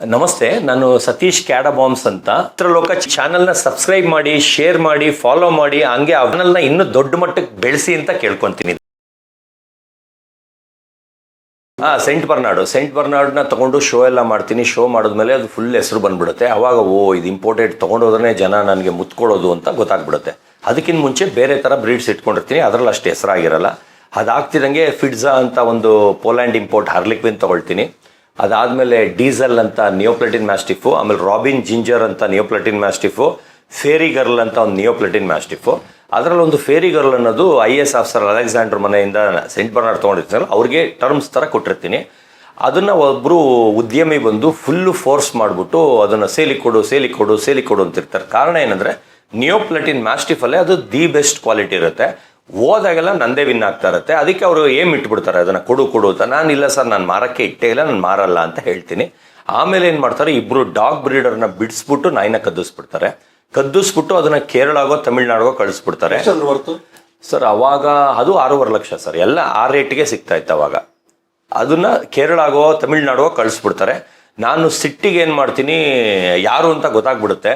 ನಮಸ್ತೆ, ನಾನು ಸತೀಶ್ ಕ್ಯಾಡಬಾಮ್ಸ್ ಅಂತ. ಚಿತ್ರಲೋಕ ಚಾನಲ್ನ ಸಬ್ಸ್ಕ್ರೈಬ್ ಮಾಡಿ, ಶೇರ್ ಮಾಡಿ, ಫಾಲೋ ಮಾಡಿ, ಹಂಗೆ ಅವನಲ್ಲ ಇನ್ನು ದೊಡ್ಡ ಮಟ್ಟಕ್ಕೆ ಬೆಳೆಸಿ ಅಂತ ಕೇಳ್ಕೊಂತೀನಿ. ಹಾ ಸೆಂಟ್ ಬರ್ನಾಡು ಸೆಂಟ್ ಬರ್ನಾಡ್ನ ತಗೊಂಡು ಶೋ ಎಲ್ಲ ಮಾಡ್ತೀನಿ. ಶೋ ಮಾಡಿದ್ಮೇಲೆ ಅದು ಫುಲ್ ಹೆಸರು ಬಂದ್ಬಿಡುತ್ತೆ. ಅವಾಗ, ಓ, ಇದು ಇಂಪೋರ್ಟೆಡ್ ತೊಗೊಂಡೋದ್ರೆ ಜನ ನನಗೆ ಮುತ್ಕೊಳ್ಳೋದು ಅಂತ ಗೊತ್ತಾಗ್ಬಿಡುತ್ತೆ. ಅದಕ್ಕಿಂತ ಮುಂಚೆ ಬೇರೆ ಥರ ಬ್ರೀಡ್ಸ್ ಇಟ್ಕೊಂಡಿರ್ತೀನಿ. ಅದರಲ್ಲಿ ಅಷ್ಟು ಹೆಸರಾಗಿರಲ್ಲ. ಅದಾಗ್ತಿದಂಗೆ ಫಿಡ್ಜಾ ಅಂತ ಒಂದು ಪೋಲ್ಯಾಂಡ್ ಇಂಪೋರ್ಟ್ ಹರ್ಲಿಕ್ವಿನ್ ತಗೊಳ್ತೀನಿ. ಅದಾದಮೇಲೆ ಡೀಸೆಲ್ ಅಂತ ನಿಯೋಪ್ಲೆಟಿನ್ ಮ್ಯಾಸ್ಟಿಫು ಆಮೇಲೆ ರಾಬಿನ್ ಜಿಂಜರ್ ಅಂತ ನಿಯೋಪ್ಲೆಟಿನ್ ಮ್ಯಾಸ್ಟಿಫು ಫೇರಿ ಗರ್ಲ್ ಅಂತ ಒಂದು ನಿಯೋಪ್ಲೆಟಿನ್ ಮ್ಯಾಸ್ಟಿಫು ಅದರಲ್ಲಿ ಒಂದು ಫೇರಿ ಗರ್ಲ್ ಅನ್ನೋದು ಐ ಎಸ್ ಆಫೀಸರ್ ಅಲೆಕ್ಸಾಂಡರ್ ಮನೆಯಿಂದ ಸೆಂಟ್ ಬರ್ನಾಡ್ ತೊಗೊಂಡಿರ್ತೀನಲ್ಲ ಅವ್ರಿಗೆ ಟರ್ಮ್ಸ್ ಥರ ಕೊಟ್ಟಿರ್ತೀನಿ. ಅದನ್ನು ಒಬ್ಬರು ಉದ್ಯಮಿ ಬಂದು ಫುಲ್ಲು ಫೋರ್ಸ್ ಮಾಡಿಬಿಟ್ಟು ಅದನ್ನು ಸೇಲಿ ಕೊಡು ಸೇಲಿ ಕೊಡು ಸೇಲಿ ಕೊಡು ಅಂತಿರ್ತಾರೆ. ಕಾರಣ ಏನಂದರೆ ನಿಯೋಪ್ಲೆಟಿನ್ ಮ್ಯಾಸ್ಟಿಫಲ್ಲೇ ಅದು ದಿ ಬೆಸ್ಟ್ ಕ್ವಾಲಿಟಿ ಇರುತ್ತೆ. ಹೋದಾಗೆಲ್ಲ ನಂದೇ ವಿನ್ ಆಗ್ತಾ ಇರುತ್ತೆ. ಅದಕ್ಕೆ ಅವರು ಏಮ್ ಇಟ್ಬಿಡ್ತಾರೆ ಅದನ್ನು ಕೊಡು ಕೊಡು ಅಂತ. ನಾನು ಇಲ್ಲ ಸರ್ ನಾನು ಮಾರಕ್ಕೆ ಇಟ್ಟೇ ಇಲ್ಲ ನಾನು ಮಾರಲ್ಲ ಅಂತ ಹೇಳ್ತೀನಿ. ಆಮೇಲೆ ಏನು ಮಾಡ್ತಾರೆ ಇಬ್ಬರು ಡಾಗ್ ಬ್ರೀಡರ್ನ ಬಿಡಿಸ್ಬಿಟ್ಟು ನಾಯಿನ ಕದ್ದಿಸ್ಬಿಡ್ತಾರೆ. ಕದ್ದಿಸ್ಬಿಟ್ಟು ಅದನ್ನ ಕೇರಳಾಗೋ ತಮಿಳ್ನಾಡಿಗೋ ಕಳಿಸ್ಬಿಡ್ತಾರೆ. ಸರ್ ಅವಾಗ ಅದು ಆರೂವರೆ ಲಕ್ಷ ಸರ್. ಎಲ್ಲ ಆ ರೇಟ್ಗೆ ಸಿಗ್ತಾ ಇತ್ತು ಅವಾಗ. ಅದನ್ನ ಕೇರಳಾಗೋ ತಮಿಳ್ನಾಡಿಗೋ ಕಳಿಸ್ಬಿಡ್ತಾರೆ. ನಾನು ಸಿಟ್ಟಿಗೆ ಏನು ಮಾಡ್ತೀನಿ ಯಾರು ಅಂತ ಗೊತ್ತಾಗ್ಬಿಡುತ್ತೆ.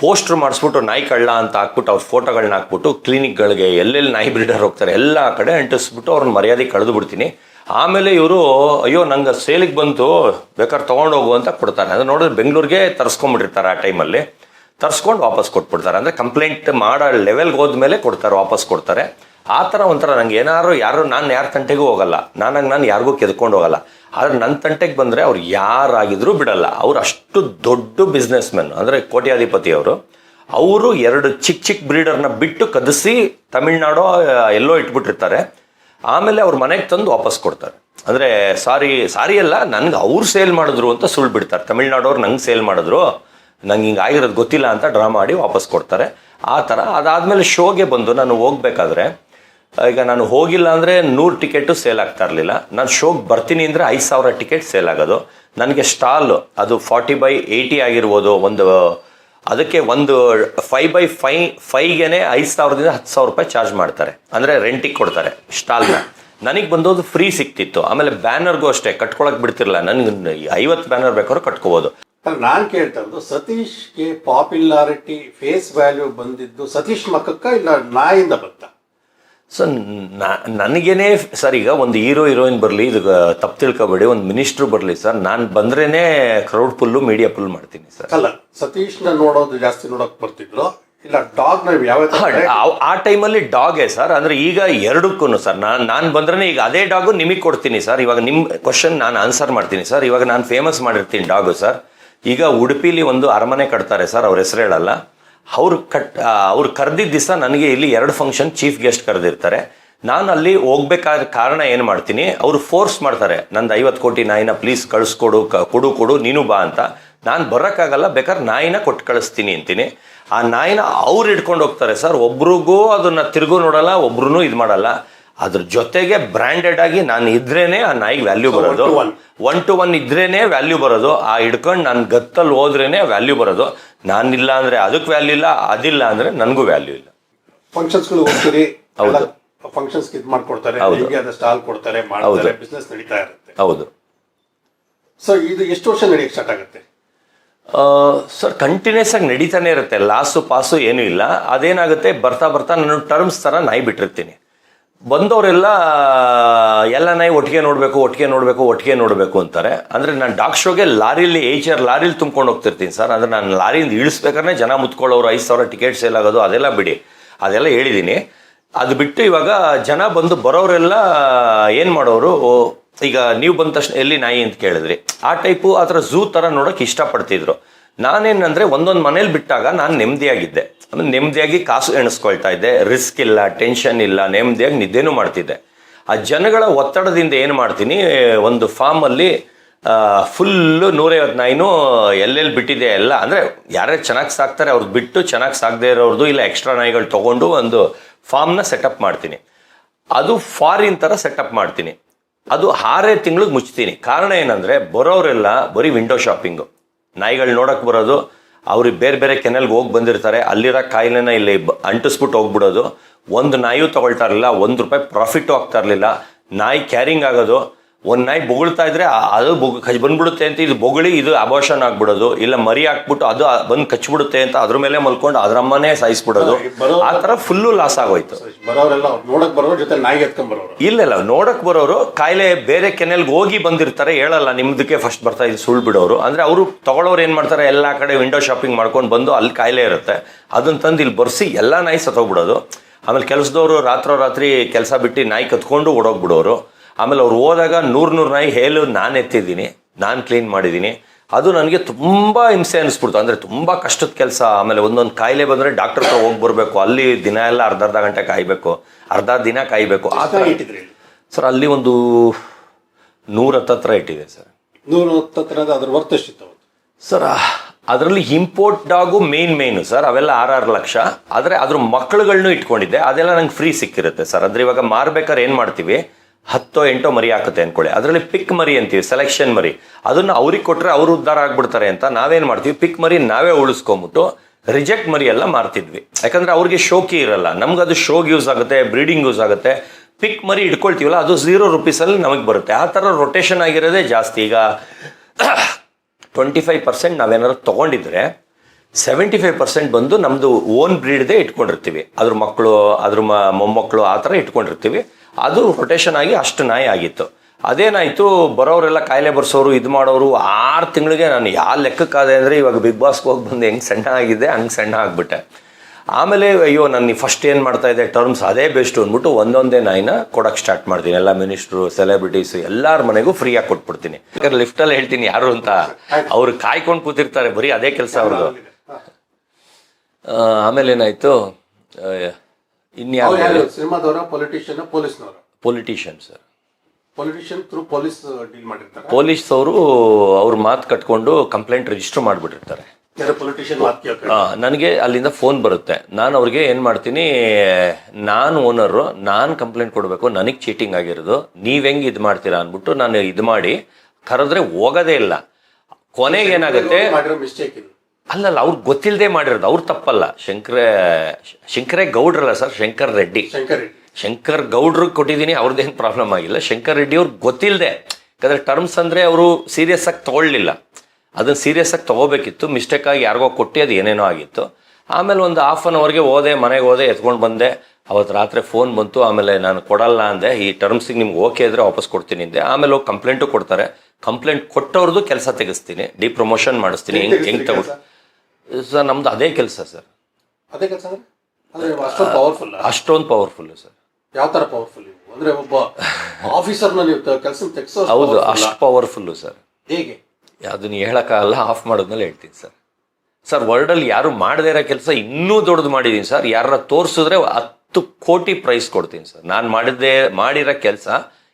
ಪೋಸ್ಟ್ರ್ ಮಾಡಿಸ್ಬಿಟ್ಟು ನಾಯಿ ಕಳ್ಳ ಅಂತ ಹಾಕ್ಬಿಟ್ಟು ಅವ್ರ ಫೋಟೋಗಳನ್ನ ಹಾಕ್ಬಿಟ್ಟು ಕ್ಲಿನಿಕ್ಗಳಿಗೆ ಎಲ್ಲೆಲ್ಲಿ ನಾಯಿ ಬ್ರೀಡರ್ ಹೋಗ್ತಾರೆ ಎಲ್ಲ ಕಡೆ ಅಂಟಿಸ್ಬಿಟ್ಟು ಅವ್ರನ್ನ ಮರ್ಯಾದೆ ಕಳೆದು ಬಿಡ್ತೀನಿ. ಆಮೇಲೆ ಇವರು, ಅಯ್ಯೋ, ನಂಗೆ ಸೇಲಿಗೆ ಬಂತು ಬೇಕಾದ್ರೆ ತೊಗೊಂಡೋಗು ಅಂತ ಕೊಡ್ತಾರೆ. ಅಂದರೆ ನೋಡಿದ್ರೆ ಬೆಂಗಳೂರಿಗೆ ತರಿಸ್ಕೊಂಡ್ಬಿಟ್ಟಿರ್ತಾರೆ ಆ ಟೈಮಲ್ಲಿ. ತರಿಸ್ಕೊಂಡು ವಾಪಸ್ ಕೊಟ್ಬಿಡ್ತಾರೆ. ಅಂದರೆ ಕಂಪ್ಲೇಂಟ್ ಮಾಡೋ ಲೆವೆಲ್ಗೆ ಹೋದ್ಮೇಲೆ ಕೊಡ್ತಾರೆ, ವಾಪಸ್ ಕೊಡ್ತಾರೆ. ಆ ಥರ ಒಂಥರ ನಂಗೆ ಏನಾದ್ರು ಯಾರು, ನಾನು ಯಾರ ತಂಟೆಗೂ ಹೋಗಲ್ಲ. ನಾನಾಗ ನಾನು ಯಾರಿಗೂ ಕೆದ್ಕೊಂಡು ಹೋಗಲ್ಲ. ಆದರೆ ನನ್ನ ತಂಟೆಗೆ ಬಂದರೆ ಅವ್ರು ಯಾರಾಗಿದ್ರೂ ಬಿಡಲ್ಲ. ಅವ್ರು ಅಷ್ಟು ದೊಡ್ಡ ಬಿಸ್ನೆಸ್ ಮೆನ್ ಅಂದರೆ ಕೋಟ್ಯಾಧಿಪತಿ ಅವರು. ಅವರು ಎರಡು ಚಿಕ್ಕ ಚಿಕ್ಕ ಬ್ರೀಡರ್ನ ಬಿಟ್ಟು ಕದಿಸಿ ತಮಿಳ್ನಾಡು ಎಲ್ಲೋ ಇಟ್ಬಿಟ್ಟಿರ್ತಾರೆ. ಆಮೇಲೆ ಅವ್ರ ಮನೆಗೆ ತಂದು ವಾಪಸ್ ಕೊಡ್ತಾರೆ. ಅಂದರೆ ಸಾರಿ ಸಾರಿ ಅಲ್ಲ, ನನಗೆ ಅವ್ರು ಸೇಲ್ ಮಾಡಿದ್ರು ಅಂತ ಸುಳ್ಳು ಬಿಡ್ತಾರೆ. ತಮಿಳ್ನಾಡವ್ರು ನಂಗೆ ಸೇಲ್ ಮಾಡಿದ್ರು. ನಂಗೆ ಹಿಂಗೆ ಆಗಿರೋದು ಗೊತ್ತಿಲ್ಲ ಅಂತ ಡ್ರಾ ಮಾಡಿ ವಾಪಸ್ ಕೊಡ್ತಾರೆ. ಆ ಥರ ಅದಾದಮೇಲೆ ಶೋಗೆ ಬಂದು ನಾನು ಹೋಗ್ಬೇಕಾದ್ರೆ ಈಗ ನಾನು ಹೋಗಿಲ್ಲ ಅಂದರೆ ನೂರು ಟಿಕೆಟು ಸೇಲ್ ಆಗ್ತಾ ಇರಲಿಲ್ಲ. ನಾನು ಶೋಗೆ ಬರ್ತೀನಿ ಅಂದರೆ ಐದು ಸಾವಿರ ಟಿಕೆಟ್ ಸೇಲ್ ಆಗೋದು. ನನಗೆ ಸ್ಟಾಲ್ ಅದು ಫಾರ್ಟಿ ಬೈ ಏಯ್ಟಿ ಆಗಿರ್ಬೋದು, ಒಂದು, ಅದಕ್ಕೆ ಒಂದು ಫೈ ಬೈ ಫೈ ಫೈಗೆ ಐದು ಸಾವಿರದಿಂದ ಹತ್ತು ಸಾವಿರ ರೂಪಾಯಿ ಚಾರ್ಜ್ ಮಾಡ್ತಾರೆ. ಅಂದರೆ ರೆಂಟಿಗೆ ಕೊಡ್ತಾರೆ ಸ್ಟಾಲ್ನ ನನಗೆ ಬಂದೋದು ಫ್ರೀ ಸಿಕ್ತಿತ್ತು. ಆಮೇಲೆ ಬ್ಯಾನರ್ಗೂ ಅಷ್ಟೇ, ಕಟ್ಕೊಳಕ್ ಬಿಡ್ತಿರಲ್ಲ ನನಗೆ ಐವತ್ತು ಬ್ಯಾನರ್ ಬೇಕಾದ್ರೂ ಕಟ್ಕೋಬೋದು. ನಾನು ಕೇಳ್ತಾ ಇರೋದು, ಸತೀಶ್ಗೆ ಪಾಪ್ಯುಲಾರಿಟಿ ಫೇಸ್ ವ್ಯಾಲ್ಯೂ ಬಂದಿದ್ದು ಸತೀಶ್ ಮಕ್ಕಕ್ಕ ಇಲ್ಲ ನಾಯಿಂದ ಬಂತ? ಸೊ ನನಗೇನೆ ಸರ್ ಈಗ ಒಂದು ಹೀರೋ ಹೀರೋಯಿನ್ ಬರಲಿ ಇದು ತಪ್ಪು ತಿಳ್ಕೊಬೇಡಿ ಒಂದು ಮಿನಿಸ್ಟ್ರು ಬರಲಿ ಸರ್ ನಾನು ಬಂದ್ರೇನೆ ಕ್ರೌಡ್ ಫುಲ್ಲು ಮೀಡಿಯಾ ಫುಲ್ ಮಾಡ್ತೀನಿ ಸರ್. ಅಲ್ಲ ಸತೀಶ್ನ ನೋಡೋದು ಜಾಸ್ತಿ ನೋಡೋಕೆ ಬರ್ತಿದ್ರು? ಇಲ್ಲ ಡಾಗ್ ಯಾವ ಆ ಟೈಮಲ್ಲಿ ಡಾಗೇ ಸರ್ ಅಂದ್ರೆ ಈಗ ಎರಡಕ್ಕೂ ಸರ್ ನಾನು ನಾನು ಬಂದ್ರೆ ಈಗ ಅದೇ ಡಾಗು ನಿಮಗೆ ಕೊಡ್ತೀನಿ ಸರ್. ಇವಾಗ ನಿಮ್ಮ ಕ್ವಶನ್ ನಾನು ಆನ್ಸರ್ ಮಾಡ್ತೀನಿ ಸರ್. ಇವಾಗ ನಾನು ಫೇಮಸ್ ಮಾಡಿರ್ತೀನಿ ಡಾಗು ಸರ್. ಈಗ ಉಡುಪಿಲಿ ಒಂದು ಅರಮನೆ ಕಟ್ತಾರೆ ಸರ್ ಅವ್ರ ಹೆಸರು ಹೇಳಲ್ಲ. ಅವ್ರು ಕಟ್ ಅವ್ರು ಕರೆದಿದ್ದ ದಿವಸ ನನಗೆ ಇಲ್ಲಿ ಎರಡು ಫಂಕ್ಷನ್ ಚೀಫ್ ಗೆಸ್ಟ್ ಕರೆದಿರ್ತಾರೆ. ನಾನು ಅಲ್ಲಿ ಹೋಗ್ಬೇಕಾದ ಕಾರಣ ಏನು ಮಾಡ್ತೀನಿ ಅವರು ಫೋರ್ಸ್ ಮಾಡ್ತಾರೆ ನಂದು ಐವತ್ತು ಕೋಟಿ ನಾಯಿನ ಪ್ಲೀಸ್ ಕಳಿಸ್ಕೊಡು ಕೊಡು ಕೊಡು ನೀನು ಬಾ ಅಂತ. ನಾನು ಬರೋಕ್ಕಾಗಲ್ಲ ಬೇಕಾದ್ರೆ ನಾಯಿನ ಕೊಟ್ಟು ಕಳಿಸ್ತೀನಿ ಅಂತೀನಿ. ಆ ನಾಯಿನ ಅವ್ರು ಹಿಡ್ಕೊಂಡು ಹೋಗ್ತಾರೆ ಸರ್ ಒಬ್ರಿಗೂ ಅದನ್ನ ತಿರುಗು ನೋಡಲ್ಲ ಒಬ್ರು ಇದು ಮಾಡಲ್ಲ. ಅದ್ರ ಜೊತೆಗೆ ಬ್ರ್ಯಾಂಡೆಡ್ ಆಗಿ ನಾನು ಇದ್ರೇನೆ ಆ ನಾಯಿಗೆ ವ್ಯಾಲ್ಯೂ ಬರೋದು. ಒನ್ ಟು ಒನ್ ಇದ್ರೇನೆ ವ್ಯಾಲ್ಯೂ ಬರೋದು. ಆ ಹಿಡ್ಕೊಂಡು ನಾನು ಗತ್ತಲ್ಲಿ ಹೋದ್ರೇನೆ ವ್ಯಾಲ್ಯೂ ಬರೋದು. ನಾನಿಲ್ಲ ಅಂದ್ರೆ ಅದಕ್ಕೆ ವ್ಯಾಲ್ಯೂ ಇಲ್ಲ ಅದಿಲ್ಲ ಅಂದ್ರೆ ನನಗೂ ವ್ಯಾಲ್ಯೂ ಇಲ್ಲ. ಫಂಕ್ಷನ್ಸ್ಗಳು ಹೋಗ್ತೀರಿ ಹೌದು. ಫಂಕ್ಷನ್ಸ್ ಇದು ಮಾಡ್ಕೊಡ್ತಾರೆ ಹೌದು. ನಿಮ್ಗೆ ಸ್ಟಾಲ್ ಕೊಡ್ತಾರೆ ಮಾಡ್ತಾರೆ ಬಿಸ್ನೆಸ್ ನಡೀತಾ ಇರುತ್ತೆ. ಹೌದು. ಸರ್ ಇದು ಎಷ್ಟು ವರ್ಷ ನಡೆಯಕ್ಕೆ ಸ್ಟಾರ್ಟ್ ಆಗುತ್ತೆ? ಸರ್ ಕಂಟಿನ್ಯೂಸ್ ಆಗಿ ನಡೀತಾನೆ ಇರುತ್ತೆ. ಲಾಸು ಪಾಸು ಏನೂ ಇಲ್ಲ. ಅದೇನಾಗುತ್ತೆ ಬರ್ತಾ ಬರ್ತಾ ನಾನು ಟರ್ಮ್ಸ್ ಥರ ನಾಯಿ ಬಿಟ್ಟಿರ್ತೀನಿ ಬಂದವರೆಲ್ಲ ಎಲ್ಲ ನಾಯಿ ಒಟ್ಟಿಗೆ ನೋಡಬೇಕು ಒಟ್ಟಿಗೆ ನೋಡಬೇಕು ಒಟ್ಟಿಗೆ ನೋಡಬೇಕು ಅಂತಾರೆ. ಅಂದರೆ ನಾನು ಡಾಕ್ ಶೋಗೆ ಲಾರಿಲಿ ಆರ್ ಲಾರಿಲಿ ತುಂಬ್ಕೊಂಡು ಹೋಗ್ತಿರ್ತೀನಿ ಸರ್. ಅಂದರೆ ನಾನು ಲಾರಿಯಿಂದ ಇಳಿಸ್ಬೇಕಾದ್ರೆ ಜನ ಮುತ್ಕೊಳ್ಳೋರು, ಐದು ಸಾವಿರ ಟಿಕೆಟ್ ಸೇಲ್ ಆಗೋದು, ಅದೆಲ್ಲ ಬಿಡಿ. ಅದೆಲ್ಲ ಹೇಳಿದ್ದೀನಿ ಅದು ಬಿಟ್ಟು ಇವಾಗ ಜನ ಬಂದು ಬರೋರೆಲ್ಲ, ಏನು ಮಾಡೋರು ಈಗ ನೀವು ಬಂದ ತಕ್ಷಣ ಎಲ್ಲಿ ನಾಯಿ ಅಂತ ಕೇಳಿದ್ರಿ. ಆ ಟೈಪು, ಆ ಥರ ಝೂ ಥರ ನೋಡೋಕೆ ಇಷ್ಟಪಡ್ತಿದ್ರು. ನಾನೇನಂದ್ರೆ ಒಂದೊಂದು ಮನೇಲಿ ಬಿಟ್ಟಾಗ ನಾನು ನೆಮ್ಮದಿಯಾಗಿದ್ದೆ ಅಂದ್ರೆ ನೆಮ್ಮದಿಯಾಗಿ ಕಾಸು ಎಣಿಸ್ಕೊಳ್ತಾ ಇದ್ದೆ ರಿಸ್ಕ್ ಇಲ್ಲ ಟೆನ್ಷನ್ ಇಲ್ಲ ನೆಮ್ಮದಿಯಾಗಿ ನಿದ್ದೆನೂ ಮಾಡ್ತಿದ್ದೆ. ಆ ಜನಗಳ ಒತ್ತಡದಿಂದ ಏನು ಮಾಡ್ತೀನಿ, ಒಂದು ಫಾರ್ಮಲ್ಲಿ ಫುಲ್ಲು ನೂರೈವತ್ತು ನಾಯಿನೂ ಎಲ್ಲೆಲ್ಲಿ ಬಿಟ್ಟಿದೆ ಎಲ್ಲ, ಅಂದರೆ ಯಾರ್ಯಾರು ಚೆನ್ನಾಗಿ ಸಾಕ್ತಾರೆ ಅವ್ರದ್ದು ಬಿಟ್ಟು ಚೆನ್ನಾಗಿ ಸಾಕದೇ ಇರೋರ್ದು ಇಲ್ಲ ಎಕ್ಸ್ಟ್ರಾ ನಾಯಿಗಳು ತೊಗೊಂಡು ಒಂದು ಫಾರ್ಮ್ನ ಸೆಟಪ್ ಮಾಡ್ತೀನಿ. ಅದು ಫಾರಿನ್ ಥರ ಸೆಟಪ್ ಮಾಡ್ತೀನಿ. ಅದು ಆರೇ ತಿಂಗಳಿಗೆ ಮುಚ್ತೀನಿ. ಕಾರಣ ಏನಂದರೆ ಬರೋರೆಲ್ಲ ಬರೀ ವಿಂಡೋ ಶಾಪಿಂಗು ನಾಯಿಗಳು ನೋಡಕ್ಕೆ ಬರೋದು ಅವ್ರಿಗೆ ಬೇರೆ ಬೇರೆ ಕೆನಲ್ಗೆ ಹೋಗಿ ಬಂದಿರ್ತಾರೆ, ಅಲ್ಲಿರೋ ಕಾಯಿಲೆನ ಇಲ್ಲಿ ಅಂಟಿಸ್ಬಿಟ್ಟು ಹೋಗ್ಬಿಡೋದು. ಒಂದು ನಾಯಿಯೂ ತಗೊಳ್ತಾ ಇರಲಿಲ್ಲ, ಒಂದು ರೂಪಾಯಿ ಪ್ರಾಫಿಟ್ಟು ಆಗ್ತಾ ಇರಲಿಲ್ಲ. ನಾಯಿ ಕ್ಯಾರಿಂಗ್ ಆಗೋದು ಒಂದ್ ನಾಯಿ ಬೊಗಳ್ತಾ ಇದ್ರೆ ಅದು ಬೊಗ್ ಕಚ್ ಬಂದ್ಬಿಡುತ್ತೆ ಅಂತ ಇದು ಬೊಗಳಿ ಇದು ಅಬೋಷನ್ ಆಗ್ಬಿಡೋದು. ಇಲ್ಲ ಮರಿ ಹಾಕ್ಬಿಟ್ಟು ಅದು ಬಂದು ಕಚ್ಬಿಡುತ್ತೆ ಅಂತ ಅದ್ರ ಮೇಲೆ ಮಲ್ಕೊಂಡು ಅದ್ರಮ್ಮನೇ ಸಾಯಿಸ್ಬಿಡೋದು. ಬರೋ- ಆ ತರ ಫುಲ್ಲು ಲಾಸ್ ಆಗೋಯ್ತು. ನೋಡಕ್ ಬರೋರ್ ಜೊತೆ ನಾಯಿ ಇಲ್ಲ ಇಲ್ಲ ನೋಡಕ್ ಬರೋರು ಕಾಯಿಲೆ ಬೇರೆ ಕೆನೆಲ್ಗೆ ಹೋಗಿ ಬಂದಿರ್ತಾರೆ ಹೇಳಲ್ಲ ನಿಮ್ದಕ್ಕೆ ಫಸ್ಟ್ ಬರ್ತಾ ಇದು ಸುಳ್ಳು ಬಿಡೋರು. ಅಂದ್ರೆ ಅವರು ತಗೊಳ್ಳೋರು ಏನ್ ಮಾಡ್ತಾರೆ ಎಲ್ಲಾ ಕಡೆ ವಿಂಡೋ ಶಾಪಿಂಗ್ ಮಾಡ್ಕೊಂಡು ಬಂದು ಅಲ್ಲಿ ಕಾಯಿಲೆ ಇರುತ್ತೆ. ಅದನ್ನ ತಂದು ಇಲ್ಲಿ ಬರ್ಸಿ ಎಲ್ಲಾ ನಾಯಿ ಸತ್ತೋಗ್ಬಿಡೋದು. ಆಮೇಲೆ ಕೆಲಸದವರು ರಾತ್ರೋರಾತ್ರಿ ಕೆಲಸ ಬಿಟ್ಟು ನಾಯಿ ಕತ್ಕೊಂಡು ಓಡೋಗ್ಬಿಡೋರು. ಆಮೇಲೆ ಅವ್ರು ಹೋದಾಗ ನೂರು ನೂರು ನಾಯಿ ಹೇಳು ನಾನು ಎತ್ತಿದ್ದೀನಿ ನಾನು ಕ್ಲೀನ್ ಮಾಡಿದ್ದೀನಿ. ಅದು ನನಗೆ ತುಂಬ ಹಿಂಸೆ ಅನಿಸ್ಬಿಡ್ತು. ಅಂದರೆ ತುಂಬ ಕಷ್ಟದ ಕೆಲಸ. ಆಮೇಲೆ ಒಂದೊಂದು ಕಾಯಿಲೆ ಬಂದರೆ ಡಾಕ್ಟರ್ ಹತ್ರ ಹೋಗಿ ಬರಬೇಕು. ಅಲ್ಲಿ ದಿನ ಎಲ್ಲ ಅರ್ಧ ಅರ್ಧ ಗಂಟೆ ಕಾಯಬೇಕು. ಅರ್ಧ ದಿನ ಕಾಯಬೇಕು. ಆ ಥರ ಇಟ್ಟಿದ್ರಿ? ಸರ್ ಅಲ್ಲಿ ಒಂದು ನೂರ ಹತ್ತತ್ರ ಇಟ್ಟಿದೆ ಸರ್. ನೂರ ಹತ್ತತ್ರ ಅದ್ರ ವರ್ತ್ ಎಷ್ಟಿತ್ತು ಸರ್ ಅದರಲ್ಲಿ import dog main main sir ಅವೆಲ್ಲ ಆರಾರು ಲಕ್ಷ. ಆದರೆ ಅದ್ರ ಮಕ್ಕಳುಗಳನ್ನೂ ಇಟ್ಕೊಂಡಿದ್ದೆ. ಅದೆಲ್ಲ ನಂಗೆ ಫ್ರೀ ಸಿಕ್ಕಿರುತ್ತೆ ಸರ್. ಅಂದರೆ ಇವಾಗ ಮಾರ್ಬೇಕಾದ್ರೆ ಏನು ಮಾಡ್ತೀವಿ? ಹತ್ತೋ ಎಂಟೋ ಮರಿ ಹಾಕುತ್ತೆ ಅನ್ಕೊಳ್ಳಿ. ಅದರಲ್ಲಿ ಪಿಕ್ ಮರಿ ಅಂತೀವಿ ಸೆಲೆಕ್ಷನ್ ಮರಿ. ಅದನ್ನು ಅವ್ರಿಗೆ ಕೊಟ್ಟರೆ ಅವರು ಉದ್ಧಾರ ಆಗ್ಬಿಡ್ತಾರೆ ಅಂತ ನಾವೇನು ಮಾಡ್ತೀವಿ? ಪಿಕ್ ಮರಿ ನಾವೇ ಉಳಿಸ್ಕೊಂಬಿಟ್ಟು ರಿಜೆಕ್ಟ್ ಮರಿ ಎಲ್ಲ ಮಾರ್ತಿದ್ವಿ. ಯಾಕಂದ್ರೆ ಅವ್ರಿಗೆ ಶೋಕಿ ಇರಲ್ಲ. ನಮ್ಗೆ ಅದು ಶೋಗೆ ಯೂಸ್ ಆಗುತ್ತೆ ಬ್ರೀಡಿಂಗ್ ಯೂಸ್ ಆಗುತ್ತೆ. ಪಿಕ್ ಮರಿ ಇಟ್ಕೊಳ್ತೀವಲ್ಲ, ಅದು ಝೀರೋ ರುಪೀಸಲ್ಲಿ ನಮಗೆ ಬರುತ್ತೆ. ಆ ಥರ ರೊಟೇಷನ್ ಆಗಿರೋದೇ ಜಾಸ್ತಿ. ಈಗ ಟ್ವೆಂಟಿ ಫೈವ್ ಪರ್ಸೆಂಟ್ ನಾವೇನಾದ್ರು ತೊಗೊಂಡಿದ್ರೆ ಸೆವೆಂಟಿ ಫೈವ್ ಪರ್ಸೆಂಟ್ ಬಂದು ನಮ್ಮದು ಓನ್ ಬ್ರೀಡ್ದೇ ಇಟ್ಕೊಂಡಿರ್ತೀವಿ. ಅದ್ರ ಮಕ್ಕಳು, ಅದ್ರ ಮೊಮ್ಮಕ್ಕಳು ಆ ಥರ ಇಟ್ಕೊಂಡಿರ್ತೀವಿ. ಅದು ರೊಟೇಷನ್ ಆಗಿ ಅಷ್ಟು ನಾಯಿ ಆಗಿತ್ತು. ಅದೇನಾಯಿತು ಬರೋರೆಲ್ಲ ಕಾಯಿಲೆ ಬರ್ಸೋರು, ಇದು ಮಾಡೋರು, ಆರು ತಿಂಗಳಿಗೆ ನಾನು ಯಾವ ಲೆಕ್ಕಕ್ಕಾದೆ ಅಂದರೆ ಇವಾಗ ಬಿಗ್ ಬಾಸ್ಗೆ ಹೋಗಿ ಬಂದು ಹೆಂಗೆ ಸಣ್ಣ ಆಗಿದೆ ಹಂಗೆ ಸಣ್ಣ ಆಗಿಬಿಟ್ಟೆ. ಆಮೇಲೆ ಅಯ್ಯೋ, ನಾನು ಫಸ್ಟ್ ಏನು ಮಾಡ್ತಾ ಇದೆ ಟರ್ಮ್ಸ್ ಅದೇ ಬೆಸ್ಟ್ ಅಂದ್ಬಿಟ್ಟು ಒಂದೊಂದೇ ನಾಯಿನ ಕೊಡಕ್ಕೆ ಸ್ಟಾರ್ಟ್ ಮಾಡ್ತೀನಿ. ಎಲ್ಲ ಮಿನಿಸ್ಟ್ರು ಸೆಲೆಬ್ರಿಟೀಸ್ ಎಲ್ಲರ ಮನೆಗೂ ಫ್ರೀಯಾಗಿ ಕೊಟ್ಬಿಡ್ತೀನಿ. ಯಾಕಂದ್ರೆ ಲಿಫ್ಟಲ್ಲಿ ಹೇಳ್ತೀನಿ ಯಾರು ಅಂತ. ಅವ್ರು ಕಾಯ್ಕೊಂಡು ಕೂತಿರ್ತಾರೆ, ಬರೀ ಅದೇ ಕೆಲಸ ಅವ್ರದ್ದು ಆಮೇಲೆ ಏನಾಯ್ತು? ಇನ್ಯಾರು ಸಿನಿಮಾದವರ politician ಪೊಲೀಸ್ನವರ politician sir politician through police deal ಮಾಡಿರ್ತಾರೆ. ಪೊಲೀಸ್ ಅವರು ಅವ್ರ ಮಾತು ಕಟ್ಕೊಂಡು ಕಂಪ್ಲೇಂಟ್ ರಿಜಿಸ್ಟರ್ ಮಾಡಿಬಿಟ್ಟಿರ್ತಾರೆ. ನನಗೆ ಅಲ್ಲಿಂದ ಫೋನ್ ಬರುತ್ತೆ. ನಾನು ಅವ್ರಿಗೆ ಏನು ಮಾಡ್ತೀನಿ ನಾನು ಓನರು ನಾನು ಕಂಪ್ಲೇಂಟ್ ಕೊಡಬೇಕು ನನಗೆ ಚೀಟಿಂಗ್ ಆಗಿರೋದು ನೀವು ಹೆಂಗೆ ಇದು ಮಾಡ್ತೀರಾ ಅಂದ್ಬಿಟ್ಟು ನಾನು ಇದು ಮಾಡಿ ಕರೆದ್ರೆ ಹೋಗೋದೇ ಇಲ್ಲ. ಕೊನೆಗೆ ಏನಾಗುತ್ತೆ? ಅಲ್ಲಲ್ಲ ಅವ್ರು ಗೊತ್ತಿಲ್ಲದೆ ಮಾಡಿರೋದು. ಅವ್ರು ತಪ್ಪಲ್ಲ. ಶಂಕರ ಶಂಕರೇ ಗೌಡ್ರಲ್ಲ ಸರ್ ಶಂಕರ್ ರೆಡ್ಡಿ. ಶಂಕರ್ ಗೌಡ್ರಿಗೆ ಕೊಟ್ಟಿದ್ದೀನಿ ಅವ್ರದ್ದೇನು ಪ್ರಾಬ್ಲಮ್ ಆಗಿಲ್ಲ. ಶಂಕರ್ ರೆಡ್ಡಿ ಅವ್ರಿಗೆ ಗೊತ್ತಿಲ್ಲದೆ ಯಾಕಂದ್ರೆ ಟರ್ಮ್ಸ್ ಅಂದರೆ ಅವರು ಸೀರಿಯಸ್ ಆಗಿ ತಗೊಳ್ಳಿಲ್ಲ. ಅದನ್ನ ಸೀರಿಯಸ್ ಆಗಿ ತಗೋಬೇಕಿತ್ತು. ಮಿಸ್ಟೇಕ್ ಆಗಿ ಯಾರಿಗೋ ಕೊಟ್ಟು ಅದು ಏನೇನೋ ಆಗಿತ್ತು. ಆಮೇಲೆ ಒಂದು ಹಾಫ್ ಅನ್ ಅವರ್ಗೆ ಹೋದೆ ಮನೆಗೆ ಹೋದೆ ಎತ್ಕೊಂಡು ಬಂದೆ. ಅವತ್ತು ರಾತ್ರಿ ಫೋನ್ ಬಂತು ಆಮೇಲೆ ನಾನು ಕೊಡಲ್ಲ ಅಂದೆ. ಈ ಟರ್ಮ್ಸಿಗೆ ನಿಮ್ಗೆ ಓಕೆ ಇದ್ರೆ ವಾಪಸ್ ಕೊಡ್ತೀನಿ ಅಂದೆ. ಆಮೇಲೆ ಹೋಗಿ ಕಂಪ್ಲೇಂಟು ಕೊಡ್ತಾರೆ. ಕಂಪ್ಲೇಂಟ್ ಕೊಟ್ಟವ್ರದ್ದು ಕೆಲಸ ತೆಗಿಸ್ತೀನಿ ಡಿ ಪ್ರಮೋಷನ್ ಮಾಡಿಸ್ತೀನಿ ಹೆಂಗೆ ಹೆಂಗೆ ತಗೋ ಸರ್ ನಮ್ದು ಅದೇ ಕೆಲಸ ಸರ್. ಅದೇ ಕೆಲಸ ಅಂದ್ರೆ? ಅಷ್ಟೊಂದು ಪವರ್ಫುಲ್ ಅಷ್ಟೊಂದು ಪವರ್ಫುಲ್ ಸರ್. ಯಾವ ತರ ಪವರ್ಫುಲ್ ಅಂದ್ರೆ ಒಬ್ಬ ಆಫೀಸರ್ನ ನೀವು ಕೆಲಸ ತೆಗ್ಸೋ ಹೌದು ಅಷ್ಟು ಪವರ್ಫುಲ್ಲು ಸರ್. ಹೇಗೆ? ಅದನ್ನ ಹೇಳೋಕ್ಕಾಗಲ್ಲ ಆಫ್ ಮಾಡೋದ್ಮೇಲೆ ಹೇಳ್ತೀನಿ ಸರ್. ಸರ್ ವರ್ಲ್ಡಲ್ಲಿ ಯಾರು ಮಾಡದೇ ಇರೋ ಕೆಲಸ ಇನ್ನೂ ದೊಡ್ಡದು ಮಾಡಿದ್ದೀನಿ ಸರ್. ಯಾರ ತೋರಿಸಿದ್ರೆ ಹತ್ತು ಕೋಟಿ ಪ್ರೈಸ್ ಕೊಡ್ತೀನಿ ಸರ್. ನಾನು ಮಾಡಿದ್ದೆ ಮಾಡಿರೋ ಕೆಲಸ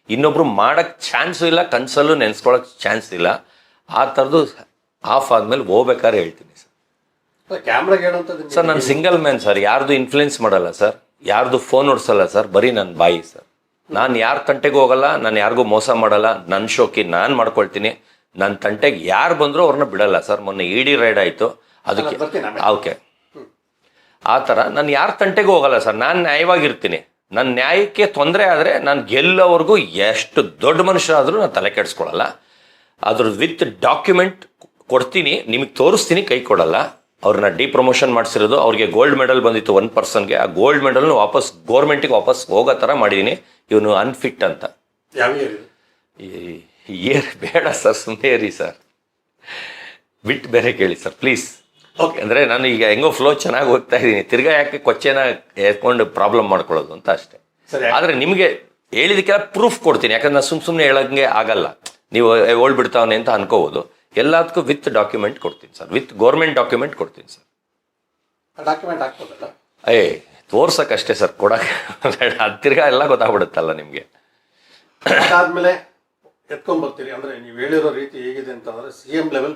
ಇನ್ನೊಬ್ರು ಮಾಡಕ್ ಚಾನ್ಸ್ ಇಲ್ಲ ಕನ್ಸಲ್ಲೂ ನೆನ್ಸ್ಕೊಳಕ್ ಚಾನ್ಸ್ ಇಲ್ಲ. ಆ ಥರದ್ದು ಆಫ್ ಆದ್ಮೇಲೆ ಹೋಗ್ಬೇಕಾದ್ರೆ ಹೇಳ್ತೀನಿ. ಸರ್ ನಾನು ಸಿಂಗಲ್ ಮ್ಯಾನ್ ಸರ್ ಯಾರ್ದು ಇನ್ಫ್ಲೂಯೆನ್ಸ್ ಮಾಡಲ್ಲ ಸರ್ ಯಾರ್ದು ಫೋನ್ ಹೊಡ್ಸಲ್ಲ ಸರ್ ಬರೀ ನನ್ನ ಬಾಯಿ ಸರ್. ನಾನು ಯಾರ ತಂಟೆಗೂ ಹೋಗಲ್ಲ ನಾನು ಯಾರಿಗೂ ಮೋಸ ಮಾಡಲ್ಲ ನನ್ನ ಶೋಕಿ ನಾನು ಮಾಡ್ಕೊಳ್ತೀನಿ ನನ್ನ ತಂಟೆಗೆ ಯಾರು ಬಂದರೂ ಅವ್ರನ್ನ ಬಿಡಲ್ಲ ಸರ್. ಮೊನ್ನೆ ಇಡಿ ರೈಡ್ ಆಯಿತು ಅದಕ್ಕೆ. ಓಕೆ. ಆ ಥರ ನಾನು ಯಾರ ತಂಟೆಗೂ ಹೋಗಲ್ಲ ಸರ್ ನಾನು ನ್ಯಾಯವಾಗಿರ್ತೀನಿ. ನನ್ನ ನ್ಯಾಯಕ್ಕೆ ತೊಂದರೆ ಆದರೆ ನಾನು ಗೆಲ್ಲೋವರೆಗೂ ಎಷ್ಟು ದೊಡ್ಡ ಮನುಷ್ಯರಾದರೂ ನಾನು ತಲೆ ಕೆಡಿಸ್ಕೊಳ್ಳಲ್ಲ ಅದ್ರ ವಿತ್ ಡಾಕ್ಯುಮೆಂಟ್ ಕೊಡ್ತೀನಿ ನಿಮಗೆ ತೋರಿಸ್ತೀನಿ ಕೈ ಕೊಡಲ್ಲ. ಅವ್ರನ್ನ ಡಿ ಪ್ರಮೋಷನ್ ಮಾಡಿಸಿರೋದು ಅವ್ರಿಗೆ ಗೋಲ್ಡ್ ಮೆಡಲ್ ಬಂದಿತ್ತು ಒನ್ ಪರ್ಸನ್ಗೆ ಆ ಗೋಲ್ಡ್ ಮೆಡಲ್ನ ವಾಪಸ್ ಗೌರ್ಮೆಂಟಿಗೆ ವಾಪಸ್ ಹೋಗೋ ಥರ ಮಾಡಿದ್ದೀನಿ ಇವನು ಅನ್ಫಿಟ್ ಅಂತ. ಏರ್ ಬೇಡ ಸರ್ ಸುಮ್ಮನೆ ಇರಿ ಸರ್ ಬಿಟ್ಟು ಬೇರೆ ಕೇಳಿ ಸರ್ ಪ್ಲೀಸ್ ಓಕೆ ಅಂದರೆ ನಾನು ಈಗ ಹೆಂಗೋ ಫ್ಲೋ ಚೆನ್ನಾಗಿ ಹೋಗ್ತಾ ಇದ್ದೀನಿ ತಿರ್ಗಾ ಯಾಕೆ ಕೊಚ್ಚೆನ ಎತ್ಕೊಂಡು ಪ್ರಾಬ್ಲಮ್ ಮಾಡ್ಕೊಳ್ಳೋದು ಅಂತ ಅಷ್ಟೇ. ಆದರೆ ನಿಮಗೆ ಹೇಳಿದಕ್ಕೆಲ್ಲ ಪ್ರೂಫ್ ಕೊಡ್ತೀನಿ. ಯಾಕಂದ್ರೆ ನಾನು ಸುಮ್ ಸುಮ್ಮನೆ ಹೇಳೋಂಗೆ ಆಗಲ್ಲ. ನೀವು ಓಲ್ಡ್ ಬಿಡ್ತಾವನೆ ಅಂತ ಅನ್ಕೋಬೋದು. ಎಲ್ಲದಕ್ಕೂ ವಿತ್ ಡಾಕ್ಯುಮೆಂಟ್ ಕೊಡ್ತೀನಿ ಸರ್. ವಿತ್ ಗೌರ್ಮೆಂಟ್ ಡಾಕ್ಯುಮೆಂಟ್ ಕೊಡ್ತೀನಿ ಸರ್. ಡಾಕ್ಯುಮೆಂಟ್ ಹಾಕ್ಬೋದಲ್ಲ? ಏ ತೋರ್ಸಕ್ಕಷ್ಟೇ ಸರ್. ಕೊಡಕ್ಕೆ ಅದು ತಿರ್ಗಾ ಎಲ್ಲ ಗೊತ್ತಾಗ್ಬಿಡುತ್ತಲ್ಲ ನಿಮಗೆ. ಅದಾದ್ಮೇಲೆ ಎತ್ಕೊಂಡ್ ಬರ್ತೀರಿ. ಅಂದ್ರೆ ನೀವು ಹೇಳಿರೋ ರೀತಿ ಹೇಗಿದೆ ಅಂತಂದ್ರೆ ಸಿ ಎಂ ಲೆವೆಲ್